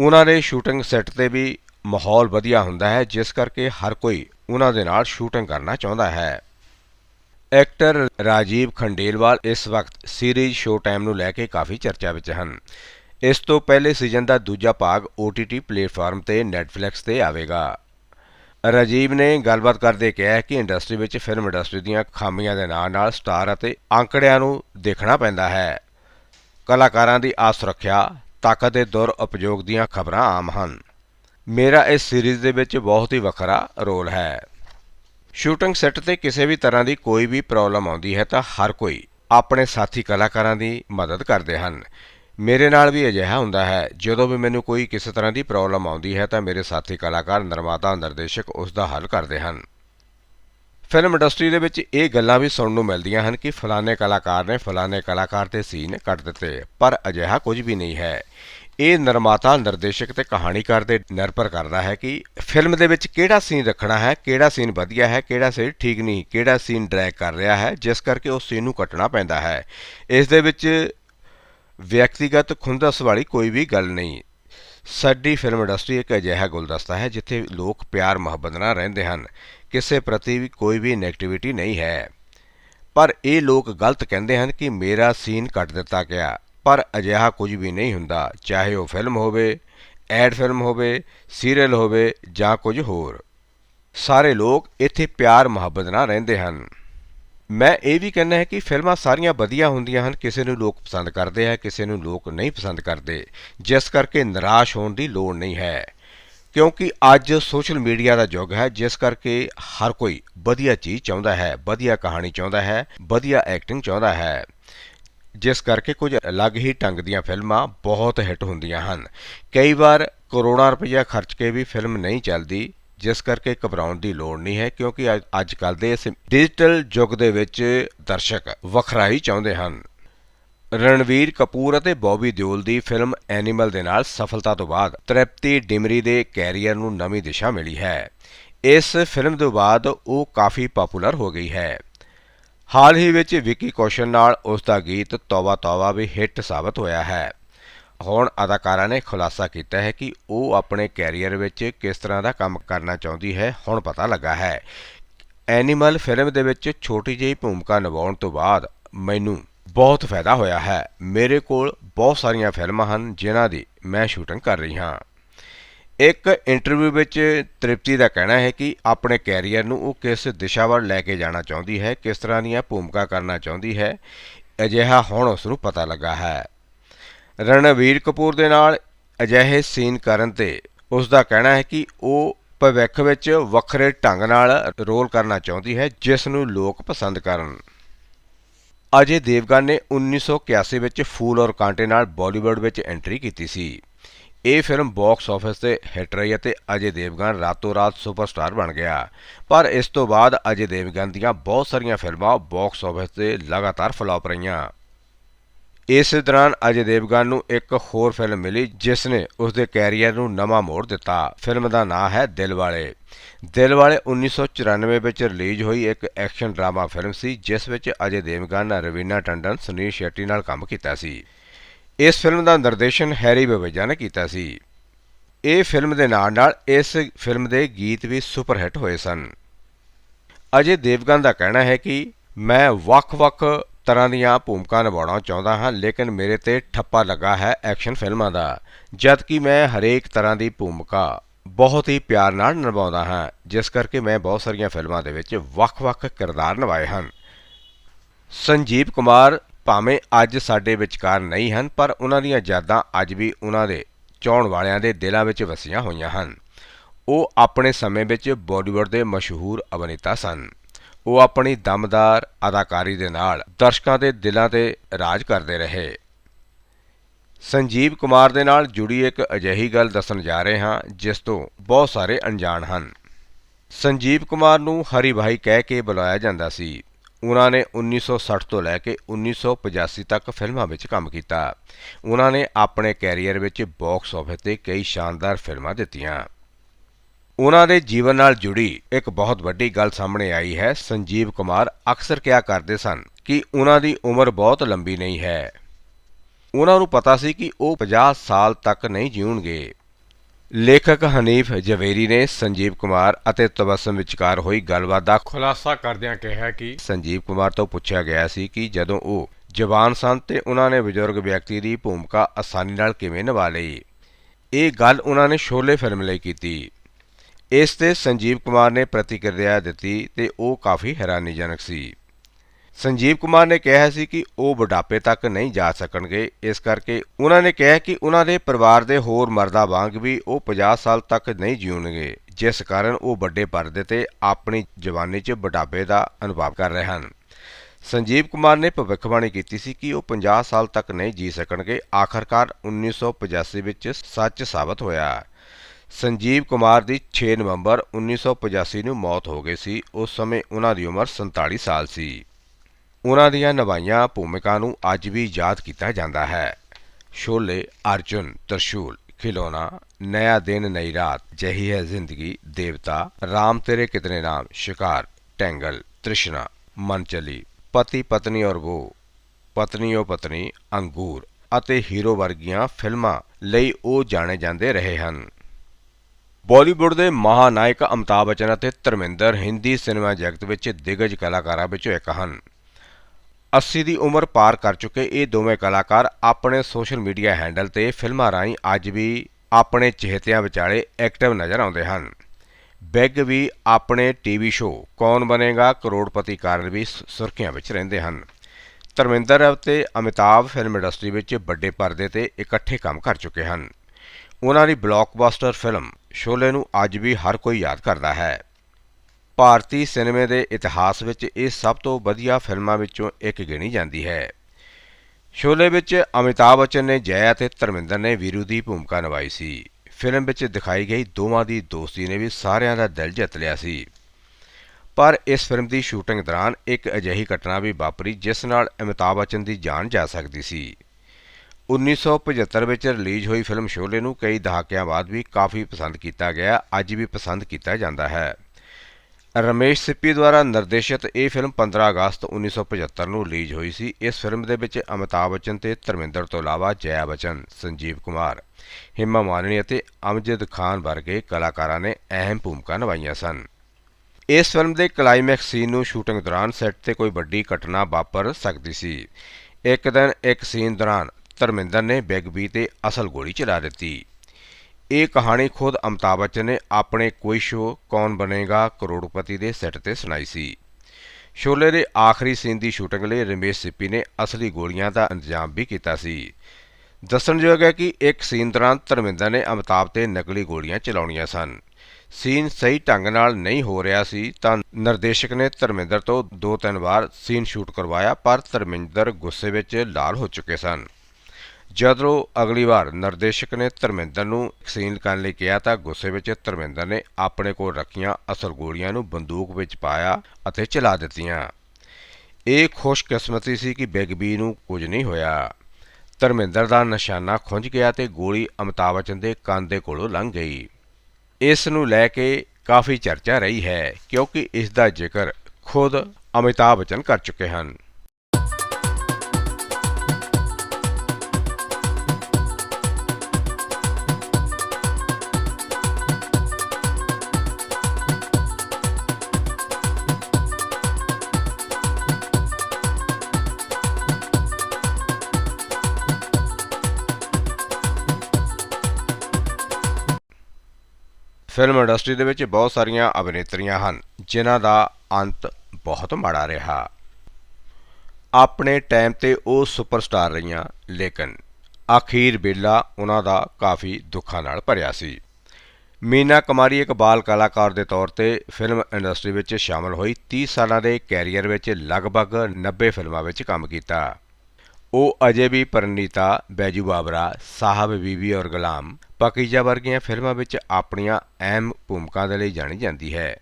S1: ਉਹਨਾਂ ਦੇ ਸ਼ੂਟਿੰਗ ਸੈੱਟ ਤੇ ਵੀ ਮਾਹੌਲ ਵਧੀਆ ਹੁੰਦਾ ਹੈ, ਜਿਸ ਕਰਕੇ ਹਰ ਕੋਈ ਉਹਨਾਂ ਦੇ ਨਾਲ ਸ਼ੂਟਿੰਗ ਕਰਨਾ ਚਾਹੁੰਦਾ ਹੈ। ਐਕਟਰ ਰਾਜੀਵ ਖੰਡੇਲਵਾਲ ਇਸ ਵਕਤ ਸੀਰੀਜ਼ ਸ਼ੋ ਟਾਈਮ ਨੂੰ ਲੈ ਕੇ ਕਾਫੀ ਚਰਚਾ ਵਿੱਚ ਹਨ। ਇਸ ਤੋਂ ਪਹਿਲੇ ਸੀਜ਼ਨ ਦਾ ਦੂਜਾ ਭਾਗ OTT ਪਲੇਟਫਾਰਮ ਤੇ Netflix ਤੇ ਆਵੇਗਾ। ਰਾਜੀਵ ਨੇ ਗੱਲਬਾਤ ਕਰਦੇ ਕਿਹਾ ਕਿ ਇੰਡਸਟਰੀ ਵਿੱਚ ਫਿਲਮ ਇੰਡਸਟਰੀ ਦੀਆਂ ਖਾਮੀਆਂ ਦੇ ਨਾਲ-ਨਾਲ ਸਟਾਰ ਅਤੇ ਅੰਕੜਿਆਂ ਨੂੰ ਦੇਖਣਾ ਪੈਂਦਾ ਹੈ। ਕਲਾਕਾਰਾਂ ਦੀ ਆਸ ਸੁਰੱਖਿਆ ਤਾਕਤ ਦੇ ਦੁਰ ਉਪਯੋਗ ਦੀਆਂ ਖਬਰਾਂ ਆਮ ਹਨ। ਮੇਰਾ ਇਸ ਸੀਰੀਜ਼ ਦੇ ਵਿੱਚ ਬਹੁਤ ਹੀ ਵੱਖਰਾ ਰੋਲ ਹੈ। ਸ਼ੂਟਿੰਗ ਸੈੱਟ ਤੇ ਕਿਸੇ ਵੀ ਤਰ੍ਹਾਂ ਦੀ ਕੋਈ ਵੀ ਪ੍ਰੋਬਲਮ ਆਉਂਦੀ ਹੈ ਤਾਂ ਹਰ ਕੋਈ ਆਪਣੇ ਸਾਥੀ ਕਲਾਕਾਰਾਂ ਦੀ ਮਦਦ ਕਰਦੇ ਹਨ। ਮੇਰੇ ਨਾਲ ਵੀ ਅਜਿਹਾ ਹੁੰਦਾ ਹੈ, ਜਦੋਂ ਵੀ ਮੈਨੂੰ ਕੋਈ ਕਿਸੇ ਤਰ੍ਹਾਂ ਦੀ ਪ੍ਰੋਬਲਮ ਆਉਂਦੀ ਹੈ ਤਾਂ ਮੇਰੇ ਸਾਥੀ ਕਲਾਕਾਰ, ਨਿਰਮਾਤਾ, ਨਿਰਦੇਸ਼ਕ ਉਸ ਦਾ ਹੱਲ ਕਰਦੇ ਹਨ। ਫਿਲਮ ਇੰਡਸਟਰੀ ਦੇ ਵਿੱਚ ਇਹ ਗੱਲਾਂ ਵੀ ਸੁਣਨ ਨੂੰ ਮਿਲਦੀਆਂ ਹਨ ਕਿ ਫਲਾਣੇ ਕਲਾਕਾਰ ਨੇ ਫਲਾਣੇ ਕਲਾਕਾਰ ਤੇ ਸੀਨ ਕੱਟ ਦਿੱਤੇ, ਪਰ ਅਜਿਹਾ ਕੁਝ ਵੀ ਨਹੀਂ ਹੈ। ਇਹ ਨਿਰਮਾਤਾ, ਨਿਰਦੇਸ਼ਕ ਤੇ ਕਹਾਣੀਕਾਰ ਤੇ ਨਿਰਭਰ ਕਰਦਾ ਹੈ ਕਿ ਫਿਲਮ ਦੇ ਵਿੱਚ ਕਿਹੜਾ ਸੀਨ ਰੱਖਣਾ ਹੈ, ਕਿਹੜਾ ਸੀਨ ਵਧੀਆ ਹੈ, ਕਿਹੜਾ ਸੀਨ ਠੀਕ ਨਹੀਂ, ਕਿਹੜਾ ਸੀਨ ਡਰੈਗ ਕਰ ਰਿਹਾ ਹੈ, ਜਿਸ ਕਰਕੇ ਉਸ ਸੀਨ ਨੂੰ ਕੱਟਣਾ ਪੈਂਦਾ ਹੈ। ਇਸ ਦੇ ਵਿੱਚ ਵਿਅਕਤੀਗਤ ਖੁੰਦਸ ਵਾਲੀ ਕੋਈ ਵੀ ਗੱਲ ਨਹੀਂ। ਸਾਡੀ ਫਿਲਮ ਇੰਡਸਟਰੀ ਇੱਕ ਅਜਿਹਾ ਗੁਲਦਸਤਾ ਹੈ ਜਿੱਥੇ ਲੋਕ ਪਿਆਰ ਮੁਹੱਬਤ ਨਾਲ ਰਹਿੰਦੇ ਹਨ। ਕਿਸੇ ਪ੍ਰਤੀ ਵੀ ਕੋਈ ਵੀ 네ਗੇਟਿਵਿਟੀ ਨਹੀਂ ਹੈ। ਪਰ ਇਹ ਲੋਕ ਗਲਤ ਕਹਿੰਦੇ ਹਨ ਕਿ ਮੇਰਾ ਸੀਨ ਕੱਟ ਦਿੱਤਾ ਗਿਆ। ਪਰ ਅਜਿਹਾ ਕੁਝ ਵੀ ਨਹੀਂ ਹੁੰਦਾ, ਚਾਹੇ ਉਹ ਫਿਲਮ ਹੋਵੇ, ਐਡ ਫਿਲਮ ਹੋਵੇ, ਸੀਰੀਅਲ ਹੋਵੇ ਜਾਂ ਕੁਝ ਹੋਰ। ਸਾਰੇ ਲੋਕ ਇੱਥੇ ਪਿਆਰ ਮੁਹੱਬਤ ਨਾਲ ਰਹਿੰਦੇ ਹਨ। ਮੈਂ ਇਹ ਵੀ ਕਹਿੰਦਾ ਹੈ ਕਿ ਫਿਲਮਾਂ ਸਾਰੀਆਂ ਵਧੀਆ ਹੁੰਦੀਆਂ ਹਨ, ਕਿਸੇ ਨੂੰ ਲੋਕ ਪਸੰਦ ਕਰਦੇ ਆ, ਕਿਸੇ ਨੂੰ ਲੋਕ ਨਹੀਂ ਪਸੰਦ ਕਰਦੇ, ਜਿਸ ਕਰਕੇ ਨਿਰਾਸ਼ ਹੋਣ ਦੀ ਲੋੜ ਨਹੀਂ ਹੈ। ਕਿਉਂਕਿ ਅੱਜ ਸੋਸ਼ਲ ਮੀਡੀਆ ਦਾ ਯੁੱਗ ਹੈ, ਜਿਸ ਕਰਕੇ ਹਰ ਕੋਈ ਵਧੀਆ ਚੀਜ਼ ਚਾਹੁੰਦਾ ਹੈ, ਵਧੀਆ ਕਹਾਣੀ ਚਾਹੁੰਦਾ ਹੈ, ਵਧੀਆ ਐਕਟਿੰਗ ਚਾਹੁੰਦਾ ਹੈ। ਜਿਸ ਕਰਕੇ ਕੁਝ ਅਲੱਗ ਹੀ ਢੰਗ ਦੀਆਂ ਫਿਲਮਾਂ ਬਹੁਤ ਹਿੱਟ ਹੁੰਦੀਆਂ ਹਨ। ਕਈ ਵਾਰ ਕਰੋੜਾਂ ਰੁਪਈਆ ਖਰਚ ਕੇ ਵੀ ਫਿਲਮ ਨਹੀਂ ਚੱਲਦੀ, ਜਿਸ ਕਰਕੇ ਘਬਰਾਉਣ ਦੀ ਲੋੜ ਨਹੀਂ ਹੈ, ਕਿਉਂਕਿ ਅੱਜ ਕੱਲ ਦੇ ਇਸ ਡਿਜੀਟਲ ਯੁੱਗ ਦੇ ਵਿੱਚ ਦਰਸ਼ਕ ਵੱਖਰਾ ਹੀ ਚਾਹੁੰਦੇ ਹਨ। ਰਣਵੀਰ ਕਪੂਰ ਅਤੇ ਬੌਬੀ ਦਿਓਲ ਦੀ ਫਿਲਮ ਐਨੀਮਲ ਦੇ ਨਾਲ ਸਫਲਤਾ ਤੋਂ ਬਾਅਦ ਤ੍ਰਿਪਤੀ ਡਿਮਰੀ ਦੇ ਕੈਰੀਅਰ ਨੂੰ ਨਵੀਂ ਦਿਸ਼ਾ ਮਿਲੀ ਹੈ। ਇਸ ਫਿਲਮ ਤੋਂ ਬਾਅਦ ਉਹ ਕਾਫੀ ਪਪੂਲਰ ਹੋ ਗਈ ਹੈ। ਹਾਲ ਹੀ ਵਿੱਚ ਵਿੱਕੀ ਕੌਸ਼ਨ ਨਾਲ ਉਸ ਦਾ ਗੀਤ ਤੌਬਾ ਤੌਬਾ ਵੀ ਹਿੱਟ ਸਾਬਤ ਹੋਇਆ ਹੈ। ਹੁਣ ਅਦਾਕਾਰਾ ਨੇ ਖੁਲਾਸਾ ਕੀਤਾ ਹੈ ਕਿ ਉਹ ਆਪਣੇ ਕੈਰੀਅਰ ਵਿੱਚ ਕਿਸ ਤਰ੍ਹਾਂ ਦਾ ਕੰਮ ਕਰਨਾ ਚਾਹੁੰਦੀ ਹੈ, ਹੁਣ ਪਤਾ ਲੱਗਾ ਹੈ। ਐਨੀਮਲ ਫਿਲਮ ਦੇ ਵਿੱਚ ਛੋਟੀ ਜਿਹੀ ਭੂਮਿਕਾ ਨਿਭਾਉਣ ਤੋਂ ਬਾਅਦ ਮੈਨੂੰ ਬਹੁਤ ਫਾਇਦਾ ਹੋਇਆ ਹੈ। ਮੇਰੇ ਕੋਲ ਬਹੁਤ ਸਾਰੀਆਂ ਫਿਲਮਾਂ ਹਨ ਜਿਨ੍ਹਾਂ ਦੀ ਮੈਂ ਸ਼ੂਟਿੰਗ ਕਰ ਰਹੀ ਹਾਂ। ਇੱਕ ਇੰਟਰਵਿਊ ਵਿੱਚ ਤ੍ਰਿਪਤੀ ਦਾ ਕਹਿਣਾ ਹੈ ਕਿ ਆਪਣੇ ਕੈਰੀਅਰ ਨੂੰ ਉਹ ਕਿਸ ਦਿਸ਼ਾ ਵੱਲ ਲੈ ਕੇ ਜਾਣਾ ਚਾਹੁੰਦੀ ਹੈ, ਕਿਸ ਤਰ੍ਹਾਂ ਦੀਆਂ ਭੂਮਿਕਾ ਕਰਨਾ ਚਾਹੁੰਦੀ ਹੈ, ਅਜਿਹਾ ਹੁਣ ਉਸ ਨੂੰ ਪਤਾ ਲੱਗਾ ਹੈ। ਰਣਵੀਰ ਕਪੂਰ ਦੇ ਨਾਲ ਅਜਿਹੇ ਸੀਨ ਕਰਨ ਤੇ ਉਸ ਦਾ ਕਹਿਣਾ ਹੈ ਕਿ ਉਹ ਭਵਿੱਖ ਵਿੱਚ ਵੱਖਰੇ ਢੰਗ ਨਾਲ ਰੋਲ ਕਰਨਾ ਚਾਹੁੰਦੀ ਹੈ, ਜਿਸ ਨੂੰ ਲੋਕ ਪਸੰਦ ਕਰਨ। ਅਜੇ ਦੇਵਗਨ ਨੇ 1981 ਵਿੱਚ ਫੂਲ ਔਰ ਕਾਂਟੇ ਨਾਲ ਬਾਲੀਵੁੱਡ ਵਿੱਚ ਐਂਟਰੀ ਕੀਤੀ ਸੀ। ਇਹ ਫਿਲਮ ਬਾਕਸ ਆਫਿਸ ਤੇ ਹਿੱਟ ਰਹੀ ਅਤੇ ਅਜੇ ਦੇਵਗਨ ਰਾਤੋਂ ਰਾਤ ਸੁਪਰਸਟਾਰ ਬਣ ਗਿਆ। ਪਰ ਇਸ ਤੋਂ ਬਾਅਦ ਅਜੇ ਦੇਵਗਨ ਦੀਆਂ ਬਹੁਤ ਸਾਰੀਆਂ ਫਿਲਮਾਂ ਬਾਕਸ ਆਫਿਸ ਤੇ ਲਗਾਤਾਰ ਫਲਾਪ ਰਹੀਆਂ। ਇਸ ਦੌਰਾਨ ਅਜੇ ਦੇਵਗਨ ਨੂੰ ਇੱਕ ਹੋਰ ਫਿਲਮ ਮਿਲੀ ਜਿਸ ਨੇ ਉਸ ਦੇ ਕੈਰੀਅਰ ਨੂੰ ਨਵਾਂ ਮੋੜ ਦਿੱਤਾ। ਫਿਲਮ ਦਾ ਨਾਮ ਹੈ ਦਿਲ ਵਾਲੇ। ਦਿਲ ਵਾਲੇ 1994 ਵਿੱਚ ਰਿਲੀਜ਼ ਹੋਈ ਇੱਕ ਐਕਸ਼ਨ ਡਰਾਮਾ ਫਿਲਮ ਸੀ, ਜਿਸ ਵਿੱਚ ਅਜੇ ਦੇਵਗਨ, ਰਵੀਨਾ ਟੰਡਨ, ਸੁਨੀਲ ਸ਼ੈਟੀ ਨਾਲ ਕੰਮ ਕੀਤਾ ਸੀ। ਇਸ ਫਿਲਮ ਦਾ ਨਿਰਦੇਸ਼ਨ ਹੈਰੀ ਬਵੇਜਾ ਨੇ ਕੀਤਾ ਸੀ। ਇਹ ਫਿਲਮ ਦੇ ਨਾਲ ਨਾਲ ਇਸ ਫਿਲਮ ਦੇ ਗੀਤ ਵੀ ਸੁਪਰ ਹਿੱਟ ਹੋਏ ਸਨ। ਅਜੇ ਦੇਵਗਨ ਦਾ ਕਹਿਣਾ ਹੈ ਕਿ ਮੈਂ ਵੱਖ-ਵੱਖ ਤਰ੍ਹਾਂ ਦੀਆਂ ਭੂਮਿਕਾ ਨਿਭਾਉਣਾ ਚਾਹੁੰਦਾ ਹਾਂ, ਲੇਕਿਨ ਮੇਰੇ ਤੇ ਠੱਪਾ ਲੱਗਾ ਹੈ ਐਕਸ਼ਨ ਫਿਲਮਾਂ ਦਾ ਜਦ ਕਿ ਮੈਂ ਹਰੇਕ ਤਰ੍ਹਾਂ ਦੀ ਭੂਮਿਕਾ ਬਹੁਤ ਹੀ ਪਿਆਰ ਨਾਲ ਨਿਭਾਉਂਦਾ ਹਾਂ, ਜਿਸ ਕਰਕੇ ਮੈਂ ਬਹੁਤ ਸਾਰੀਆਂ ਫਿਲਮਾਂ ਦੇ ਵਿੱਚ ਵੱਖ-ਵੱਖ ਕਿਰਦਾਰ ਨਿਭਾਏ ਹਨ। ਸੰਜੀਵ ਕੁਮਾਰ ਭਾਵੇਂ ਅੱਜ ਸਾਡੇ ਵਿਚਕਾਰ ਨਹੀਂ ਹਨ, ਪਰ ਉਹਨਾਂ ਦੀਆਂ ਯਾਦਾਂ ਅੱਜ ਵੀ ਉਹਨਾਂ ਦੇ ਚਾਹਣ ਵਾਲਿਆਂ ਦੇ ਦਿਲਾਂ ਵਿੱਚ ਵਸੀਆਂ ਹੋਈਆਂ ਹਨ। ਉਹ ਆਪਣੇ ਸਮੇਂ ਵਿੱਚ ਬਾਲੀਵੁੱਡ ਦੇ ਮਸ਼ਹੂਰ ਅਭਿਨੇਤਾ ਸਨ। ਉਹ ਆਪਣੀ ਦਮਦਾਰ ਅਦਾਕਾਰੀ ਦੇ ਨਾਲ ਦਰਸ਼ਕਾਂ ਦੇ ਦਿਲਾਂ ਤੇ ਰਾਜ ਕਰਦੇ ਰਹੇ। ਸੰਜੀਵ ਕੁਮਾਰ ਦੇ ਨਾਲ ਜੁੜੀ ਇੱਕ ਅਜਿਹੀ ਗੱਲ ਦੱਸਣ ਜਾ ਰਹੇ ਹਾਂ, ਜਿਸ ਤੋਂ ਬਹੁਤ ਸਾਰੇ ਅਣਜਾਣ ਹਨ। ਸੰਜੀਵ ਕੁਮਾਰ ਨੂੰ ਹਰੀ ਭਾਈ ਕਹਿ ਕੇ ਬੁਲਾਇਆ ਜਾਂਦਾ ਸੀ। ਉਹਨਾਂ ਨੇ 1960 ਤੋਂ ਲੈ ਕੇ 1985 ਤੱਕ ਫਿਲਮਾਂ ਵਿੱਚ ਕੰਮ ਕੀਤਾ। ਉਹਨਾਂ ਨੇ ਆਪਣੇ ਕੈਰੀਅਰ ਵਿੱਚ ਬਾਕਸ ਆਫਿਸ ਤੇ ਕਈ ਸ਼ਾਨਦਾਰ ਫਿਲਮਾਂ ਦਿੱਤੀਆਂ। ਉਹਨਾਂ ਦੇ ਜੀਵਨ ਨਾਲ ਜੁੜੀ ਇੱਕ ਬਹੁਤ ਵੱਡੀ ਗੱਲ ਸਾਹਮਣੇ ਆਈ ਹੈ। ਸੰਜੀਵ ਕੁਮਾਰ ਅਕਸਰ ਕਿਹਾ ਕਰਦੇ ਸਨ ਕਿ ਉਹਨਾਂ ਦੀ ਉਮਰ ਬਹੁਤ ਲੰਬੀ ਨਹੀਂ ਹੈ। ਉਹਨਾਂ ਨੂੰ ਪਤਾ ਸੀ ਕਿ ਉਹ 50 ਸਾਲ ਤੱਕ ਨਹੀਂ ਜੀਉਣਗੇ। ਲੇਖਕ ਹਨੀਫ ਜਵੇਰੀ ਨੇ ਸੰਜੀਵ ਕੁਮਾਰ ਅਤੇ ਤਬਸਮ ਵਿਚਕਾਰ ਹੋਈ ਗੱਲਬਾਤ ਦਾ
S2: ਖੁਲਾਸਾ ਕਰਦਿਆਂ ਕਿਹਾ ਕਿ
S1: ਸੰਜੀਵ ਕੁਮਾਰ ਤੋਂ ਪੁੱਛਿਆ ਗਿਆ ਸੀ ਕਿ ਜਦੋਂ ਉਹ ਜਵਾਨ ਸਨ ਤੇ ਉਹਨਾਂ ਨੇ ਬਜ਼ੁਰਗ ਵਿਅਕਤੀ ਦੀ ਭੂਮਿਕਾ ਆਸਾਨੀ ਨਾਲ ਕਿਵੇਂ ਨਿਭਾ ਲਈ। ਇਹ ਗੱਲ ਉਹਨਾਂ ਨੇ ਸ਼ੋਲੇ ਫਿਲਮ ਲਈ ਕੀਤੀ। ਇਸ ਤੇ ਸੰਜੀਵ ਕੁਮਾਰ ਨੇ ਪ੍ਰਤੀਕਿਰਿਆ ਦਿੱਤੀ ਤੇ ਉਹ ਕਾਫੀ ਹੈਰਾਨੀਜਨਕ ਸੀ। ਸੰਜੀਵ ਕੁਮਾਰ ਨੇ ਕਿਹਾ ਸੀ ਕਿ ਉਹ ਬੁਢਾਪੇ ਤੱਕ ਨਹੀਂ ਜਾ ਸਕਣਗੇ। ਇਸ ਕਰਕੇ ਉਹਨਾਂ ਨੇ ਕਿਹਾ ਕਿ ਉਹਨਾਂ ਦੇ ਪਰਿਵਾਰ ਦੇ ਹੋਰ ਮਰਦਾਂ ਵਾਂਗ ਵੀ ਉਹ 50 ਸਾਲ ਤੱਕ ਨਹੀਂ ਜਿਉਣਗੇ, ਜਿਸ ਕਾਰਨ ਉਹ ਵੱਡੇ ਪਰਦੇ ਤੇ ਆਪਣੀ ਜਵਾਨੀ 'ਚ ਬੁਢਾਪੇ ਦਾ ਅਨੁਭਵ ਕਰ ਰਹੇ ਹਨ। ਸੰਜੀਵ ਕੁਮਾਰ ਨੇ ਭਵਿੱਖਬਾਣੀ ਕੀਤੀ ਸੀ ਕਿ ਉਹ 50 ਸਾਲ ਤੱਕ ਨਹੀਂ ਜੀ ਸਕਣਗੇ। ਆਖਰਕਾਰ 1985 ਵਿੱਚ ਸੱਚ ਸਾਬਤ ਹੋਇਆ। ਸੰਜੀਵ ਕੁਮਾਰ ਦੀ 6 ਨਵੰਬਰ 1985 ਨੂੰ ਮੌਤ ਹੋ ਗਈ ਸੀ। ਉਸ ਸਮੇਂ ਉਹਨਾਂ ਦੀ ਉਮਰ 47 ਸਾਲ ਸੀ। ਉਹਨਾਂ ਦੀਆਂ ਨਿਭਾਈਆਂ ਭੂਮਿਕਾ ਨੂੰ ਅੱਜ ਵੀ ਯਾਦ ਕੀਤਾ ਜਾਂਦਾ ਹੈ। ਸ਼ੋਲੇ ਅਰਜੁਨ, ਤਰਸ਼ੂਲ, ਖਿਲੌਣਾ ਨਇਆ ਦਿਨ, ਨਈ ਰਾਤ, ਜਹੀ ਹੈ ਜ਼ਿੰਦਗੀ, ਦੇਵਤਾ, ਰਾਮ ਤੇਰੇ ਕਿਤਨੇ ਨਾਮ, ਸ਼ਿਕਾਰ, ਟੈਂਗਲ, ਤ੍ਰਿਸ਼ਨਾ, ਮਨਚਲੀ, ਪਤੀ, ਪਤਨੀ ਔਰ ਉਹ ਪਤਨੀ ਉਹ ਪਤਨੀ, ਅੰਗੂਰ ਅਤੇ ਹੀਰੋ ਵਰਗੀਆਂ ਫਿਲਮਾਂ ਲਈ ਉਹ ਜਾਣੇ ਜਾਂਦੇ ਰਹੇ ਹਨ। ਬਾਲੀਵੁੱਡ ਦੇ ਮਹਾਨਾਇਕ ਅਮਿਤਾਭ ਬੱਚਨ ਅਤੇ ਧਰਮਿੰਦਰ ਹਿੰਦੀ ਸਿਨੇਮਾ ਜਗਤ ਵਿੱਚ ਦਿਗਜ ਕਲਾਕਾਰਾਂ ਵਿੱਚੋਂ ਇੱਕ ਹਨ। 80 ਦੀ ਉਮਰ ਪਾਰ ਕਰ ਚੁੱਕੇ ਇਹ ਦੋਵੇਂ ਕਲਾਕਾਰ ਆਪਣੇ ਸੋਸ਼ਲ ਮੀਡੀਆ ਹੈਂਡਲ ਤੇ ਫਿਲਮਾਂ ਰਾਹੀਂ ਅੱਜ ਵੀ ਆਪਣੇ ਚਹੇਤਿਆਂ ਵਿਚਾਲੇ ਐਕਟਿਵ ਨਜ਼ਰ ਆਉਂਦੇ ਹਨ। ਬਿਗ ਵੀ ਆਪਣੇ ਟੀਵੀ ਸ਼ੋਅ ਕੌਣ ਬਣੇਗਾ ਕਰੋੜਪਤੀ ਕਾਰਨ ਵੀ ਸ- ਸੁਰਖੀਆਂ ਵਿੱਚ ਰਹਿੰਦੇ ਹਨ। ਧਰਮਿੰਦਰ ਅਤੇ ਅਮਿਤਾਭ ਫਿਲਮ ਇੰਡਸਟਰੀ ਵਿੱਚ ਵੱਡੇ ਪਰਦੇ ਤੇ ਇਕੱਠੇ ਕੰਮ ਕਰ ਚੁੱਕੇ ਹਨ। ਉਹਨਾਂ ਦੀ ਬਲਾਕਬਸਟਰ ਫਿਲਮ ਸ਼ੋਲੇ ਨੂੰ ਅੱਜ ਵੀ ਹਰ ਕੋਈ ਯਾਦ ਕਰਦਾ ਹੈ। ਭਾਰਤੀ ਸਿਨੇਮੇ ਦੇ ਇਤਿਹਾਸ ਵਿੱਚ ਇਹ ਸਭ ਤੋਂ ਵਧੀਆ ਫਿਲਮਾਂ ਵਿੱਚੋਂ ਇੱਕ ਗਿਣੀ ਜਾਂਦੀ ਹੈ। ਸ਼ੋਲੇ ਵਿੱਚ ਅਮਿਤਾਭ ਬੱਚਨ ਨੇ ਜੈ ਅਤੇ ਧਰਮਿੰਦਰ ਨੇ ਵੀਰੂ ਦੀ ਭੂਮਿਕਾ ਨਿਭਾਈ ਸੀ। ਫਿਲਮ ਵਿੱਚ ਦਿਖਾਈ ਗਈ ਦੋਵਾਂ ਦੀ ਦੋਸਤੀ ਨੇ ਵੀ ਸਾਰਿਆਂ ਦਾ ਦਿਲ ਜਿੱਤ ਲਿਆ ਸੀ। ਪਰ ਇਸ ਫਿਲਮ ਦੀ ਸ਼ੂਟਿੰਗ ਦੌਰਾਨ ਇੱਕ ਅਜਿਹੀ ਘਟਨਾ ਵੀ ਵਾਪਰੀ ਜਿਸ ਨਾਲ ਅਮਿਤਾਭ ਬੱਚਨ ਦੀ ਜਾਨ ਜਾ ਸਕਦੀ ਸੀ। 1975 ਵਿੱਚ ਰਿਲੀਜ਼ ਹੋਈ ਫਿਲਮ ਸ਼ੋਲੇ ਨੂੰ ਕਈ ਦਹਾਕਿਆਂ ਬਾਅਦ ਵੀ ਕਾਫੀ ਪਸੰਦ ਕੀਤਾ ਗਿਆ, ਅੱਜ ਵੀ ਪਸੰਦ ਕੀਤਾ ਜਾਂਦਾ ਹੈ। ਰਮੇਸ਼ ਸਿੱਪੀ ਦੁਆਰਾ ਨਿਰਦੇਸ਼ਿਤ ਇਹ ਫਿਲਮ 15 ਅਗਸਤ 1975 ਨੂੰ ਰਿਲੀਜ਼ ਹੋਈ ਸੀ। ਇਸ ਫਿਲਮ ਦੇ ਵਿੱਚ ਅਮਿਤਾਭ ਬੱਚਨ ਤੇ ਧਰਮਿੰਦਰ ਤੋਂ ਇਲਾਵਾ ਜया ਬੱਚਨ, ਸੰਜੀਵ ਕੁਮਾਰ, ਹਿਮਾ ਮਾਨਣੀ ਅਤੇ ਅਮਜਦ ਖਾਨ ਵਰਗੇ ਕਲਾਕਾਰਾਂ ਨੇ ਅਹਿਮ ਭੂਮਿਕਾ ਨਿਭਾਈਆਂ ਸਨ। ਇਸ ਫਿਲਮ ਦੇ ਕਲਾਈਮੈਕਸ ਸੀਨ ਨੂੰ ਸ਼ੂਟਿੰਗ ਦੌਰਾਨ ਸੈੱਟ ਤੇ ਕੋਈ ਵੱਡੀ ਘਟਨਾ ਵਾਪਰ ਸਕਦੀ ਸੀ। ਇੱਕ ਦਿਨ ਇੱਕ ਸੀਨ ਦੌਰਾਨ ਧਰਮਿੰਦਰ ਨੇ ਬਿਗ ਬੀ ਤੇ ਅਸਲ ਗੋਲੀ ਚਲਾ ਦਿੱਤੀ। ਇਹ ਕਹਾਣੀ ਖੁਦ ਅਮਿਤਾਭ ਬੱਚਨ ਨੇ ਆਪਣੇ ਕੋਈ ਸ਼ੋਅ ਕੌਣ ਬਣੇਗਾ ਕਰੋੜਪਤੀ ਦੇ ਸੈੱਟ ਤੇ ਸੁਣਾਈ ਸੀ। ਸ਼ੋਲੇ ਦੇ ਆਖਰੀ ਸੀਨ ਦੀ ਸ਼ੂਟਿੰਗ ਲਈ ਰਮੇਸ਼ ਸਿੱਪੀ ਨੇ ਅਸਲੀ ਗੋਲੀਆਂ ਦਾ ਇੰਤਜ਼ਾਮ ਵੀ ਕੀਤਾ ਸੀ। ਦੱਸਣਯੋਗ ਹੈ ਕਿ ਇੱਕ ਸੀਨ ਦੌਰਾਨ ਧਰਮਿੰਦਰ ਨੇ ਅਮਿਤਾਭ ਤੇ ਨਕਲੀ ਗੋਲੀਆਂ ਚਲਾਉਣੀਆਂ ਸਨ। ਸੀਨ ਸਹੀ ਢੰਗ ਨਾਲ ਨਹੀਂ ਹੋ ਰਿਹਾ ਸੀ ਤਾਂ ਨਿਰਦੇਸ਼ਕ ਨੇ ਧਰਮਿੰਦਰ ਤੋਂ ਦੋ ਤਿੰਨ ਵਾਰ ਸੀਨ ਸ਼ੂਟ ਕਰਵਾਇਆ ਪਰ ਧਰਮਿੰਦਰ ਗੁੱਸੇ ਵਿੱਚ ਲਾਲ ਹੋ ਚੁੱਕੇ ਸਨ। ਜਦੋਂ ਅਗਲੀ ਵਾਰ ਨਿਰਦੇਸ਼ਕ ਨੇ ਧਰਮਿੰਦਰ ਨੂੰ ਇੱਕ ਸੀਨ ਕਰਨ ਲਈ ਕਿਹਾ ਤਾਂ ਗੁੱਸੇ ਵਿੱਚ ਧਰਮਿੰਦਰ ਨੇ ਆਪਣੇ ਕੋਲ ਰੱਖੀਆਂ ਅਸਲ ਗੋਲੀਆਂ ਨੂੰ ਬੰਦੂਕ ਵਿੱਚ ਪਾਇਆ ਅਤੇ ਚਲਾ ਦਿੱਤੀਆਂ। ਇਹ ਖੁਸ਼ਕਿਸਮਤੀ ਸੀ ਕਿ ਬਿਗ ਬੀ ਨੂੰ ਕੁਝ ਨਹੀਂ ਹੋਇਆ। ਧਰਮਿੰਦਰ ਦਾ ਨਿਸ਼ਾਨਾ ਖੁੰਝ ਗਿਆ ਤੇ ਗੋਲੀ ਅਮਿਤਾਭ ਬੱਚਨ ਦੇ ਕੰਨ ਦੇ ਕੋਲੋਂ ਲੰਘ ਗਈ। ਇਸ ਨੂੰ ਲੈ ਕੇ ਕਾਫੀ ਚਰਚਾ ਰਹੀ ਹੈ ਕਿਉਂਕਿ ਇਸ ਦਾ ਜ਼ਿਕਰ ਖੁਦ ਅਮਿਤਾਭ ਬੱਚਨ ਕਰ ਚੁੱਕੇ ਹਨ। ਫਿਲਮ ਇੰਡਸਟਰੀ ਦੇ ਵਿੱਚ ਬਹੁਤ ਸਾਰੀਆਂ ਅਭਿਨੇਤਰੀਆਂ ਹਨ, ਜਿਨ੍ਹਾਂ ਦਾ ਅੰਤ ਬਹੁਤ ਮਾੜਾ ਰਿਹਾ। ਆਪਣੇ ਟਾਈਮ ਤੇ ਉਹ ਸੁਪਰਸਟਾਰ ਰਹੀਆਂ, ਲੇਕਿਨ ਅਖੀਰ ਵੇਲਾ ਉਹਨਾਂ ਦਾ ਕਾਫੀ ਦੁੱਖਾਂ ਨਾਲ ਭਰਿਆ ਸੀ। ਮੀਨਾ ਕੁਮਾਰੀ ਇੱਕ ਬਾਲ ਕਲਾਕਾਰ ਦੇ ਤੌਰ ਤੇ ਫਿਲਮ ਇੰਡਸਟਰੀ ਵਿੱਚ ਸ਼ਾਮਲ ਹੋਈ 30 ਸਾਲਾਂ ਦੇ ਕੈਰੀਅਰ ਵਿੱਚ ਲਗਭਗ 90 ਫਿਲਮਾਂ ਵਿੱਚ ਕੰਮ ਕੀਤਾ। ਉਹ ਅਜੇ ਵੀ ਪਰਨੀਤਾ ਬੈਜੂ ਬਾਬਰਾ ਸਾਹਿਬ ਬੀਬੀ ਔਰ ਗੁਲਾਮ ਪਾਕੀਜਾ ਵਰਗੀਆਂ ਫਿਲਮਾਂ ਵਿੱਚ ਆਪਣੀਆਂ ਅਹਿਮ ਭੂਮਿਕਾ ਦੇ ਲਈ ਜਾਣੀ ਜਾਂਦੀ ਹੈ।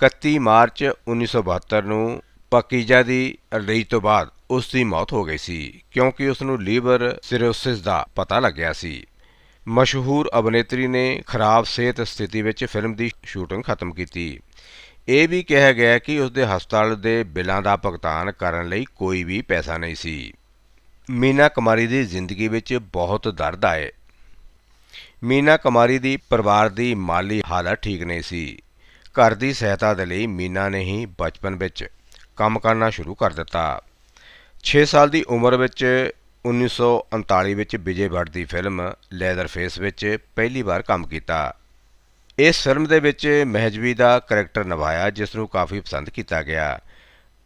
S1: 31 ਮਾਰਚ 1972 ਨੂੰ ਪਾਕੀਜਾ ਦੀ ਰਿਲੀਜ਼ ਤੋਂ ਬਾਅਦ ਉਸ ਦੀ ਮੌਤ ਹੋ ਗਈ ਸੀ, ਕਿਉਂਕਿ ਉਸ ਨੂੰ ਲੀਵਰ ਸਿਰੋਸਿਸ ਦਾ ਪਤਾ ਲੱਗਿਆ ਸੀ। ਮਸ਼ਹੂਰ ਅਭਿਨੇਤਰੀ ਨੇ ਖਰਾਬ ਸਿਹਤ ਸਥਿਤੀ ਵਿੱਚ ਫਿਲਮ ਦੀ ਸ਼ੂਟਿੰਗ ਖਤਮ ਕੀਤੀ। ਇਹ ਵੀ ਕਿਹਾ ਗਿਆ ਕਿ ਉਸ ਦੇ ਹਸਪਤਾਲ ਦੇ ਬਿੱਲਾਂ ਦਾ ਭੁਗਤਾਨ ਕਰਨ ਲਈ ਕੋਈ ਵੀ ਪੈਸਾ ਨਹੀਂ ਸੀ। ਮੀਨਾ ਕੁਮਾਰੀ ਦੀ ਜ਼ਿੰਦਗੀ ਵਿੱਚ ਬਹੁਤ ਦਰਦ ਆਏ। ਮੀਨਾ ਕੁਮਾਰੀ ਦੀ ਪਰਿਵਾਰ ਦੀ ਮਾਲੀ ਹਾਲਤ ਠੀਕ ਨਹੀਂ ਸੀ। ਘਰ ਦੀ ਸਹਾਇਤਾ ਦੇ ਲਈ ਮੀਨਾ ਨੇ ਹੀ ਬਚਪਨ ਵਿੱਚ ਕੰਮ ਕਰਨਾ ਸ਼ੁਰੂ ਕਰ ਦਿੱਤਾ। 6 ਸਾਲ ਦੀ ਉਮਰ ਵਿੱਚ 1939 ਵਿੱਚ ਵਿਜੇ ਭੱਟ ਦੀ ਫਿਲਮ ਲੈਦਰ ਫੇਸ ਵਿੱਚ ਪਹਿਲੀ ਵਾਰ ਕੰਮ ਕੀਤਾ। ਇਸ ਫਿਲਮ ਦੇ ਵਿੱਚ ਮਹਿਜਵੀ ਦਾ ਕਰੈਕਟਰ ਨਿਭਾਇਆ, ਜਿਸ ਨੂੰ ਕਾਫੀ ਪਸੰਦ ਕੀਤਾ ਗਿਆ।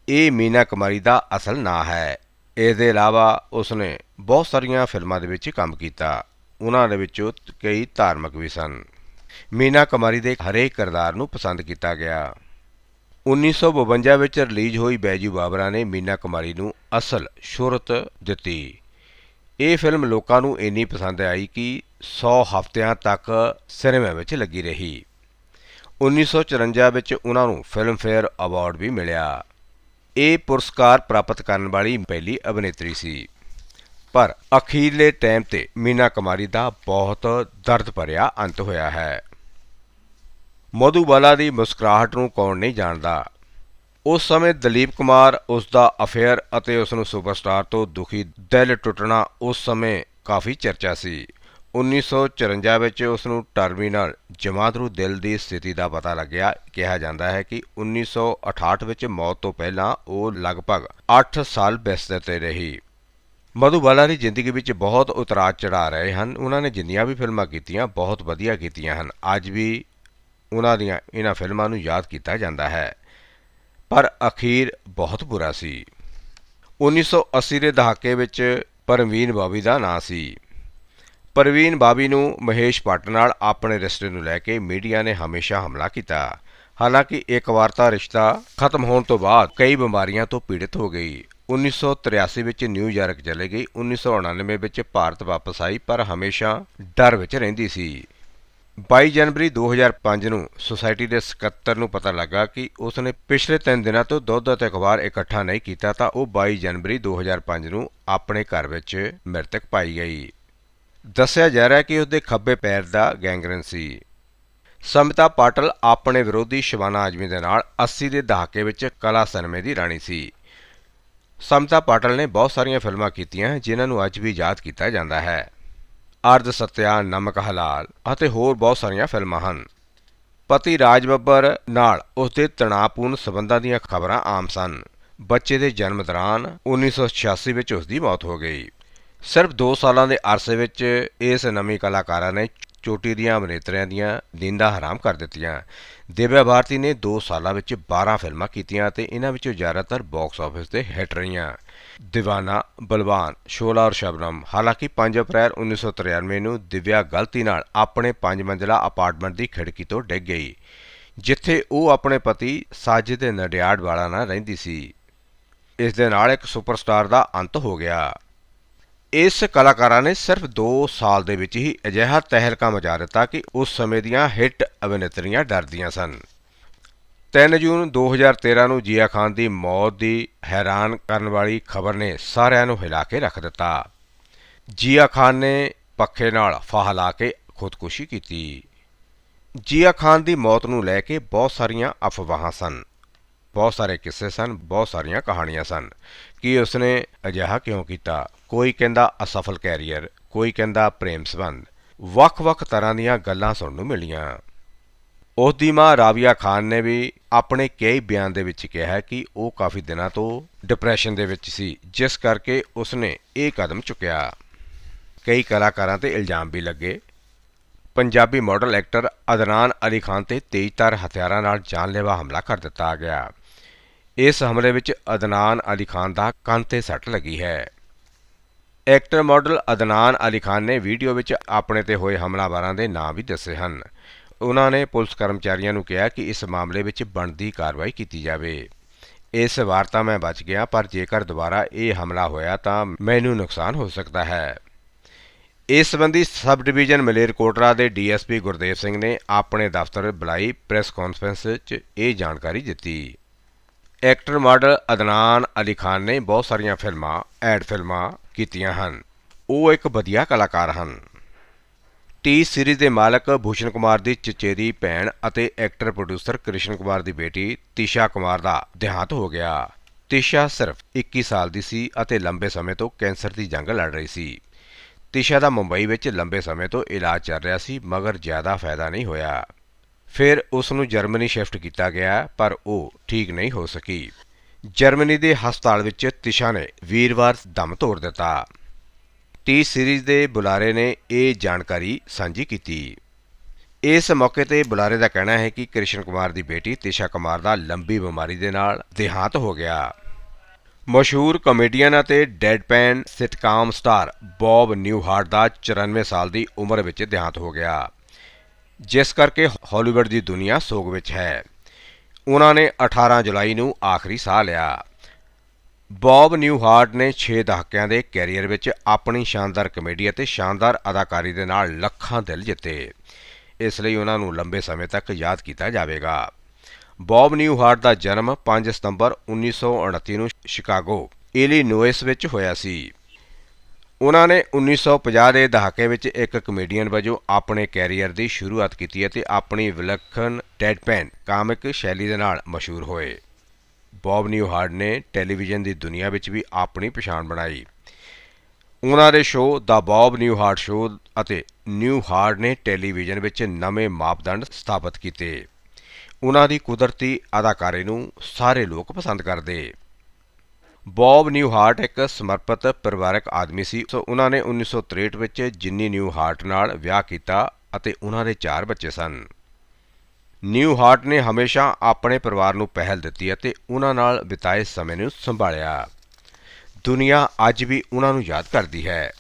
S1: ਇਹ ਮੀਨਾ ਕੁਮਾਰੀ ਦਾ ਅਸਲ ਨਾਂ ਹੈ। ਇਸ ਦੇ ਇਲਾਵਾ ਉਸਨੇ ਬਹੁਤ ਸਾਰੀਆਂ ਫਿਲਮਾਂ ਦੇ ਵਿੱਚ ਕੰਮ ਕੀਤਾ। ਉਹਨਾਂ ਦੇ ਵਿੱਚੋਂ ਕਈ ਧਾਰਮਿਕ ਵੀ ਸਨ। ਮੀਨਾ ਕੁਮਾਰੀ ਦੇ ਹਰੇਕ ਕਿਰਦਾਰ ਨੂੰ ਪਸੰਦ ਕੀਤਾ ਗਿਆ। 1952 ਵਿੱਚ ਰਿਲੀਜ਼ ਹੋਈ ਬੈਜੂ ਬਾਬਰਾ ਨੇ ਮੀਨਾ ਕੁਮਾਰੀ ਨੂੰ ਅਸਲ ਸ਼ੋਹਰਤ ਦਿੱਤੀ। ਇਹ ਫਿਲਮ ਲੋਕਾਂ ਨੂੰ ਇੰਨੀ ਪਸੰਦ ਆਈ ਕਿ 100 ਹਫ਼ਤਿਆਂ ਤੱਕ ਸਿਨੇਮਾ ਵਿੱਚ ਲੱਗੀ ਰਹੀ। 1954 ਵਿੱਚ ਉਹਨਾਂ ਨੂੰ ਫਿਲਮਫੇਅਰ ਅਵਾਰਡ ਵੀ ਮਿਲਿਆ। ਇਹ ਪੁਰਸਕਾਰ ਪ੍ਰਾਪਤ ਕਰਨ ਵਾਲੀ ਪਹਿਲੀ ਅਭਿਨੇਤਰੀ ਸੀ। ਪਰ ਅਖੀਰਲੇ ਟਾਈਮ ਤੇ ਮੀਨਾ ਕੁਮਾਰੀ ਦਾ ਬਹੁਤ ਦਰਦ ਭਰਿਆ ਅੰਤ ਹੋਇਆ ਹੈ। ਮਧੂਬਾਲਾ ਦੀ ਮੁਸਕਰਾਹਟ ਨੂੰ ਕੌਣ ਨਹੀਂ ਜਾਣਦਾ। ਉਸ ਸਮੇਂ ਦਲੀਪ ਕੁਮਾਰ ਉਸ ਦਾ ਅਫੇਅਰ ਅਤੇ ਉਸ ਨੂੰ ਸੁਪਰਸਟਾਰ ਤੋਂ ਦੁਖੀ ਦਿਲ ਟੁੱਟਣਾ ਉਸ ਸਮੇਂ ਕਾਫੀ ਚਰਚਾ ਸੀ। 1954 ਵਿੱਚ ਉਸ ਨੂੰ ਟਰਮੀਨਲ ਜਮਾਦਰੂ ਦਿਲ ਦੀ ਸਥਿਤੀ ਦਾ ਪਤਾ ਲੱਗਿਆ। ਕਿਹਾ ਜਾਂਦਾ ਹੈ ਕਿ 1968 ਵਿੱਚ ਮੌਤ ਤੋਂ ਪਹਿਲਾਂ ਉਹ ਲਗਭਗ 8 ਸਾਲ ਬਿਸਤਰ ਤੇ ਰਹੀ। ਮਧੂਬਾਲਾ ਦੀ ਜ਼ਿੰਦਗੀ ਵਿੱਚ ਬਹੁਤ ਉਤਰਾਅ ਚੜਾ ਰਹੇ ਹਨ। ਉਹਨਾਂ ਨੇ ਜਿੰਨੀਆਂ ਵੀ ਫਿਲਮਾਂ ਕੀਤੀਆਂ, ਬਹੁਤ ਵਧੀਆ ਕੀਤੀਆਂ ਹਨ। ਅੱਜ ਵੀ ਉਹਨਾਂ ਦੀਆਂ ਇਹਨਾਂ ਫਿਲਮਾਂ ਨੂੰ ਯਾਦ ਕੀਤਾ ਜਾਂਦਾ ਹੈ। ਪਰ ਅਖੀਰ ਬਹੁਤ ਬੁਰਾ ਸੀ। 1980 ਦੇ ਦਹਾਕੇ ਵਿੱਚ ਪਰਵੀਨ ਬਾਬੀ ਦਾ ਨਾਂ ਸੀ। ਪਰਵੀਨ ਬਾਬੀ ਨੂੰ ਮਹੇਸ਼ ਭੱਟ ਨਾਲ ਆਪਣੇ ਰਿਸ਼ਤੇ ਨੂੰ ਲੈ ਕੇ ਮੀਡੀਆ ਨੇ ਹਮੇਸ਼ਾ ਹਮਲਾ ਕੀਤਾ। ਹਾਲਾਂਕਿ ਇੱਕ ਵਾਰ ਤਾਂ ਰਿਸ਼ਤਾ ਖਤਮ ਹੋਣ ਤੋਂ ਬਾਅਦ ਕਈ ਬਿਮਾਰੀਆਂ ਤੋਂ ਪੀੜਤ ਹੋ ਗਈ। 1983 ਵਿੱਚ ਨਿਊਯਾਰਕ ਚਲੇ ਗਈ 1999 ਵਿੱਚ ਭਾਰਤ ਵਾਪਸ ਆਈ, ਪਰ ਹਮੇਸ਼ਾ ਡਰ ਵਿੱਚ ਰਹਿੰਦੀ ਸੀ। 22 ਜਨਵਰੀ 2005 ਨੂੰ ਸੁਸਾਇਟੀ ਦੇ ਸਕੱਤਰ ਨੂੰ ਪਤਾ ਲੱਗਾ ਕਿ ਉਸ ਨੇ ਪਿਛਲੇ 3 ਦਿਨਾਂ ਤੋਂ ਦੁੱਧ ਅਤੇ ਅਖਬਾਰ ਇਕੱਠਾ ਨਹੀਂ ਕੀਤਾ, ਤਾਂ ਉਹ 22 ਜਨਵਰੀ 2005 ਨੂੰ ਆਪਣੇ ਘਰ ਵਿੱਚ ਮ੍ਰਿਤਕ ਪਾਈ ਗਈ। ਦੱਸਿਆ ਜਾ ਰਿਹਾ ਕਿ ਉਸ ਦੇ ਖੱਬੇ ਪੈਰ ਦਾ ਗੈਂਗਰਨ ਸੀ। ਸਮਿਤਾ ਪਾਟਲ ਆਪਣੇ ਵਿਰੋਧੀ ਸ਼ਬਾਨਾ ਆਜਮੀ ਦੇ ਨਾਲ 80 ਦੇ ਦਹਾਕੇ ਵਿੱਚ ਕਲਾ ਸਿਨੇਮੇ ਦੀ ਰਾਣੀ ਸੀ। ਸਮਤਾ ਪਾਟਲ ਨੇ ਬਹੁਤ ਸਾਰੀਆਂ ਫਿਲਮਾਂ ਕੀਤੀਆਂ, ਜਿਨ੍ਹਾਂ ਨੂੰ ਅੱਜ ਵੀ ਯਾਦ ਕੀਤਾ ਜਾਂਦਾ ਹੈ। ਅਰਧ ਸਤਿਆ, ਨਮਕ ਹਲਾਲ ਅਤੇ ਹੋਰ ਬਹੁਤ ਸਾਰੀਆਂ ਫਿਲਮਾਂ ਹਨ। ਪਤੀ ਰਾਜ ਬੱਬਰ ਨਾਲ ਉਸਦੇ ਤਣਾਅਪੂਰਨ ਸਬੰਧਾਂ ਦੀਆਂ ਖਬਰਾਂ ਆਮ ਸਨ। ਬੱਚੇ ਦੇ ਜਨਮ ਦੌਰਾਨ 1986 ਵਿੱਚ ਉਸ ਦੀ ਮੌਤ ਹੋ ਗਈ। ਸਿਰਫ 2 ਸਾਲਾਂ ਦੇ ਅਰਸੇ ਵਿੱਚ ਇਸ ਨਵੀਂ ਕਲਾਕਾਰਾ ਨੇ ਚੋਟੀ ਦੀਆਂ ਅਭਿਨੇਤਰੀਆਂ ਦੀਆਂ ਨੀਂਦਾਂ ਹਰਾਮ ਕਰ ਦਿੱਤੀਆਂ। ਦਿਵਿਆ ਭਾਰਤੀ ਨੇ 2 ਸਾਲਾਂ ਵਿੱਚ 12 ਫਿਲਮਾਂ ਕੀਤੀਆਂ ਅਤੇ ਇਹਨਾਂ ਵਿੱਚੋਂ ਜ਼ਿਆਦਾਤਰ ਬਾਕਸ ਆਫਿਸ ਤੇ ਹਿੱਟ ਰਹੀਆਂ। ਦੀਵਾਨਾ, ਬਲਵਾਨ, ਸ਼ੋਲਾ ਔਰ ਸ਼ਬਨਮ। ਹਾਲਾਂਕਿ 5 ਅਪ੍ਰੈਲ 1993 ਨੂੰ ਦਿਵਿਆ ਗਲਤੀ ਨਾਲ ਆਪਣੇ 5 ਮੰਜ਼ਲਾ ਅਪਾਰਟਮੈਂਟ ਦੀ ਖਿੜਕੀ ਤੋਂ ਡਿੱਗ ਗਈ, ਜਿੱਥੇ ਉਹ ਆਪਣੇ ਪਤੀ ਸਾਜਿਦ ਨਡਿਆੜ ਵਾਲਾ ਨਾਲ ਰਹਿੰਦੀ ਸੀ। ਇਸ ਦੇ ਨਾਲ ਇੱਕ ਸੁਪਰਸਟਾਰ ਦਾ ਅੰਤ ਹੋ ਗਿਆ। ਇਸ ਕਲਾਕਾਰਾਂ ਨੇ ਸਿਰਫ 2 ਸਾਲ ਦੇ ਵਿੱਚ ਹੀ ਅਜਿਹਾ ਤਹਿਲਕਾ ਮਚਾ ਦਿੱਤਾ ਕਿ ਉਸ ਸਮੇਂ ਦੀਆਂ ਹਿੱਟ ਅਭਿਨੇਤਰੀਆਂ ਡਰਦੀਆਂ ਸਨ। 3 ਜੂਨ 2013 ਨੂੰ ਜੀਆ ਖਾਨ ਦੀ ਮੌਤ ਦੀ ਹੈਰਾਨ ਕਰਨ ਵਾਲੀ ਖਬਰ ਨੇ ਸਾਰਿਆਂ ਨੂੰ ਹਿਲਾ ਕੇ ਰੱਖ ਦਿੱਤਾ। ਜੀਆ ਖਾਨ ਨੇ ਪੱਖੇ ਨਾਲ ਫਾਹ ਲਾ ਕੇ ਖੁਦਕੁਸ਼ੀ ਕੀਤੀ। ਜੀਆ ਖਾਨ ਦੀ ਮੌਤ ਨੂੰ ਲੈ ਕੇ ਬਹੁਤ ਸਾਰੀਆਂ ਅਫਵਾਹਾਂ ਸਨ। ਬਹੁਤ ਸਾਰੇ ਕਿੱਸੇ ਸਨ, ਬਹੁਤ ਸਾਰੀਆਂ ਕਹਾਣੀਆਂ ਸਨ। ਕਿ ਉਸਨੇ ਅਜਿਹਾ ਕਿਉਂ ਕੀਤਾ? ਕੋਈ ਕਹਿੰਦਾ ਅਸਫਲ ਕੈਰੀਅਰ, ਕੋਈ ਕਹਿੰਦਾ ਪ੍ਰੇਮ ਸੰਬੰਧ। ਵੱਖ-ਵੱਖ ਤਰ੍ਹਾਂ ਦੀਆਂ ਗੱਲਾਂ ਸੁਣਨ ਨੂੰ ਮਿਲੀਆਂ। ਉਸ ਦੀ ਮਾਂ ਰਾਵੀਆ ਖਾਨ ਨੇ ਵੀ ਆਪਣੇ ਕਈ ਬਿਆਨ ਦੇ ਵਿੱਚ ਕਿਹਾ ਕਿ ਉਹ ਕਾਫੀ ਦਿਨਾਂ ਤੋਂ ਡਿਪਰੈਸ਼ਨ ਦੇ ਵਿੱਚ ਸੀ, ਜਿਸ ਕਰਕੇ ਉਸਨੇ ਇਹ ਕਦਮ ਚੁੱਕਿਆ। ਕਈ ਕਲਾਕਾਰਾਂ ਤੇ ਇਲਜ਼ਾਮ ਵੀ ਲੱਗੇ। ਪੰਜਾਬੀ ਮਾਡਲ ਐਕਟਰ ਅਦਨਾਨ ਅਲੀ ਖਾਨ ਤੇ ਤੇਜ਼ਧਾਰ ਹਥਿਆਰਾਂ ਨਾਲ ਜਾਨਲੇਵਾ ਹਮਲਾ ਕਰ ਦਿੱਤਾ ਗਿਆ। ਇਸ ਹਮਲੇ ਵਿੱਚ ਅਦਨਾਨ ਅਲੀ ਖਾਨ ਦਾ ਕੰਨ ਤੇ ਸੱਟ ਲੱਗੀ ਹੈ। ਐਕਟਰ ਮਾਡਲ ਅਦਨਾਨ ਅਲੀ ਖਾਨ ਨੇ ਵੀਡੀਓ ਵਿੱਚ ਆਪਣੇ ਤੇ ਹੋਏ ਹਮਲਾਵਰਾਂ ਦੇ ਨਾਂ ਵੀ ਦੱਸੇ ਹਨ। ਉਹਨਾਂ ਨੇ ਪੁਲਿਸ ਕਰਮਚਾਰੀਆਂ ਨੂੰ ਕਿਹਾ ਕਿ ਇਸ ਮਾਮਲੇ ਵਿੱਚ ਬਣਦੀ ਕਾਰਵਾਈ ਕੀਤੀ ਜਾਵੇ। ਇਸ ਵਾਰ ਤਾਂ ਮੈਂ ਬਚ ਗਿਆ, ਪਰ ਜੇਕਰ ਦੁਬਾਰਾ ਇਹ ਹਮਲਾ ਹੋਇਆ ਤਾਂ ਮੈਨੂੰ ਨੁਕਸਾਨ ਹੋ ਸਕਦਾ ਹੈ। ਇਸ ਸੰਬੰਧੀ ਸਬ ਡਿਵੀਜ਼ਨ ਮਲੇਰਕੋਟਰਾ ਦੇ ਡੀਐਸਪੀ ਗੁਰਦੇਵ ਸਿੰਘ ਨੇ ਆਪਣੇ ਦਫ਼ਤਰ ਬੁਲਾਈ ਪ੍ਰੈਸ ਕਾਨਫਰੰਸ 'ਚ ਇਹ ਜਾਣਕਾਰੀ ਦਿੱਤੀ। ਐਕਟਰ ਮਾਡਲ ਅਦਨਾਨ ਅਲੀ ਖਾਨ ਨੇ ਬਹੁਤ ਸਾਰੀਆਂ ਫਿਲਮਾਂ, ਐਡ ਫਿਲਮਾਂ ਕੀਤੀਆਂ ਹਨ। ਉਹ ਇੱਕ ਵਧੀਆ ਕਲਾਕਾਰ ਹਨ। ਟੀ ਸੀਰੀਜ਼ ਦੇ ਮਾਲਕ ਭੂਸ਼ਣ ਕੁਮਾਰ ਦੀ ਚਚੇਰੀ ਭੈਣ ਅਤੇ ਐਕਟਰ ਪ੍ਰੋਡਿਊਸਰ ਕ੍ਰਿਸ਼ਨ ਕੁਮਾਰ ਦੀ ਬੇਟੀ ਤਿਸ਼ਾ ਕੁਮਾਰ ਦਾ ਦੇਹਾਂਤ ਹੋ ਗਿਆ। ਤਿਸ਼ਾ ਸਿਰਫ 21 ਸਾਲ ਦੀ ਸੀ ਅਤੇ ਲੰਬੇ ਸਮੇਂ ਤੋਂ ਕੈਂਸਰ ਦੀ ਜੰਗ ਲੜ ਰਹੀ ਸੀ। ਤਿਸ਼ਾ ਦਾ ਮੁੰਬਈ ਵਿੱਚ ਲੰਬੇ ਸਮੇਂ ਤੋਂ ਇਲਾਜ ਚੱਲ ਰਿਹਾ ਸੀ, ਮਗਰ ਜ਼ਿਆਦਾ ਫਾਇਦਾ ਨਹੀਂ ਹੋਇਆ। ਫਿਰ ਉਸ ਨੂੰ ਜਰਮਨੀ ਸ਼ਿਫਟ ਕੀਤਾ ਗਿਆ, ਪਰ ਉਹ ਠੀਕ ਨਹੀਂ ਹੋ ਸਕੀ। ਜਰਮਨੀ ਦੇ ਹਸਪਤਾਲ ਵਿੱਚ ਤਿਸ਼ਾ ਨੇ ਵੀਰਵਾਰ ਦਮ ਤੋੜ ਦਿੱਤਾ। ਟੀ ਸੀਰੀਜ਼ ਦੇ ਬੁਲਾਰੇ ਨੇ ਇਹ ਜਾਣਕਾਰੀ ਸਾਂਝੀ ਕੀਤੀ। ਇਸ ਮੌਕੇ ਤੇ ਬੁਲਾਰੇ ਦਾ ਕਹਿਣਾ ਹੈ ਕਿ ਕ੍ਰਿਸ਼ਨ ਕੁਮਾਰ ਦੀ ਬੇਟੀ ਤਿਸ਼ਾ ਕੁਮਾਰ ਦਾ ਲੰਬੀ ਬਿਮਾਰੀ ਦੇ ਨਾਲ ਦੇਹਾਂਤ ਹੋ ਗਿਆ। ਮਸ਼ਹੂਰ ਕਮੇਡੀਅਨ ਅਤੇ ਡੈਡਪੈਨ ਸਿਟਕਾਮ ਸਟਾਰ ਬੌਬ ਨਿਊਹਾਰਟ ਦਾ 94 ਸਾਲ ਦੀ ਉਮਰ ਵਿੱਚ ਦੇਹਾਂਤ ਹੋ ਗਿਆ। ਜਿਸ ਕਰਕੇ ਹਾਲੀਵੁੱਡ ਦੀ ਦੁਨੀਆ ਸੋਗ ਵਿੱਚ ਹੈ। ਉਹਨਾਂ ਨੇ 18 ਜੁਲਾਈ ਨੂੰ ਆਖਰੀ ਸਾਹ ਲਿਆ। ਬੌਬ ਨਿਊਹਾਰਟ ਨੇ 6 ਦਹਾਕਿਆਂ ਦੇ ਕੈਰੀਅਰ ਵਿੱਚ ਆਪਣੀ ਸ਼ਾਨਦਾਰ ਕਮੇਡੀ ਅਤੇ ਸ਼ਾਨਦਾਰ ਅਦਾਕਾਰੀ ਦੇ ਨਾਲ ਲੱਖਾਂ ਦਿਲ ਜਿੱਤੇ। ਇਸ ਲਈ ਉਹਨਾਂ ਨੂੰ ਲੰਬੇ ਸਮੇਂ ਤੱਕ ਯਾਦ ਕੀਤਾ ਜਾਵੇਗਾ। ਬੌਬ ਨਿਊਹਾਰਟ ਦਾ ਜਨਮ 5 ਸਤੰਬਰ 1929 ਨੂੰ ਸ਼ਿਕਾਗੋ, ਇਲੀਨੋਇਸ ਵਿੱਚ ਹੋਇਆ ਸੀ। ਉਹਨਾਂ ਨੇ 1950 ਦੇ ਦਹਾਕੇ ਵਿੱਚ ਇੱਕ ਕਮੇਡੀਅਨ ਵਜੋਂ ਆਪਣੇ ਕੈਰੀਅਰ ਦੀ ਸ਼ੁਰੂਆਤ ਕੀਤੀ ਅਤੇ ਆਪਣੀ ਵਿਲੱਖਣ ਡੈਡਪੈਨ ਕਾਮਿਕ ਸ਼ੈਲੀ ਦੇ ਨਾਲ ਮਸ਼ਹੂਰ ਹੋਏ। ਬੌਬ ਨਿਊਹਾਰਟ ਨੇ ਟੈਲੀਵਿਜ਼ਨ ਦੀ ਦੁਨੀਆ ਵਿੱਚ ਵੀ ਆਪਣੀ ਪਛਾਣ ਬਣਾਈ। ਉਹਨਾਂ ਦੇ ਸ਼ੋਅ ਦਾ ਬੌਬ ਨਿਊਹਾਰਟ ਸ਼ੋਅ ਅਤੇ ਨਿਊਹਾਰਟ ਨੇ ਟੈਲੀਵਿਜ਼ਨ ਵਿੱਚ ਨਵੇਂ ਮਾਪਦੰਡ ਸਥਾਪਿਤ ਕੀਤੇ। ਉਹਨਾਂ ਦੀ ਕੁਦਰਤੀ ਅਦਾਕਾਰੀ ਨੂੰ ਸਾਰੇ ਲੋਕ ਪਸੰਦ ਕਰਦੇ। ਬੌਬ ਨਿਊ ਹਾਰਟ ਇੱਕ ਸਮਰਪਿਤ ਪਰਿਵਾਰਕ ਆਦਮੀ ਸੀ। ਸੋ ਉਹਨਾਂ ਨੇ 1963 ਵਿੱਚ ਜਿੰਨੀ ਨਿਊ ਹਾਰਟ ਨਾਲ ਵਿਆਹ ਕੀਤਾ ਅਤੇ ਉਹਨਾਂ ਦੇ 4 ਬੱਚੇ ਸਨ। ਨਿਊ ਹਾਰਟ ਨੇ ਹਮੇਸ਼ਾ ਆਪਣੇ ਪਰਿਵਾਰ ਨੂੰ ਪਹਿਲ ਦਿੱਤੀ ਅਤੇ ਉਹਨਾਂ ਨਾਲ ਬਿਤਾਏ ਸਮੇਂ ਨੂੰ ਸੰਭਾਲਿਆ। ਦੁਨੀਆ ਅੱਜ ਵੀ ਉਹਨਾਂ ਨੂੰ ਯਾਦ ਕਰਦੀ ਹੈ।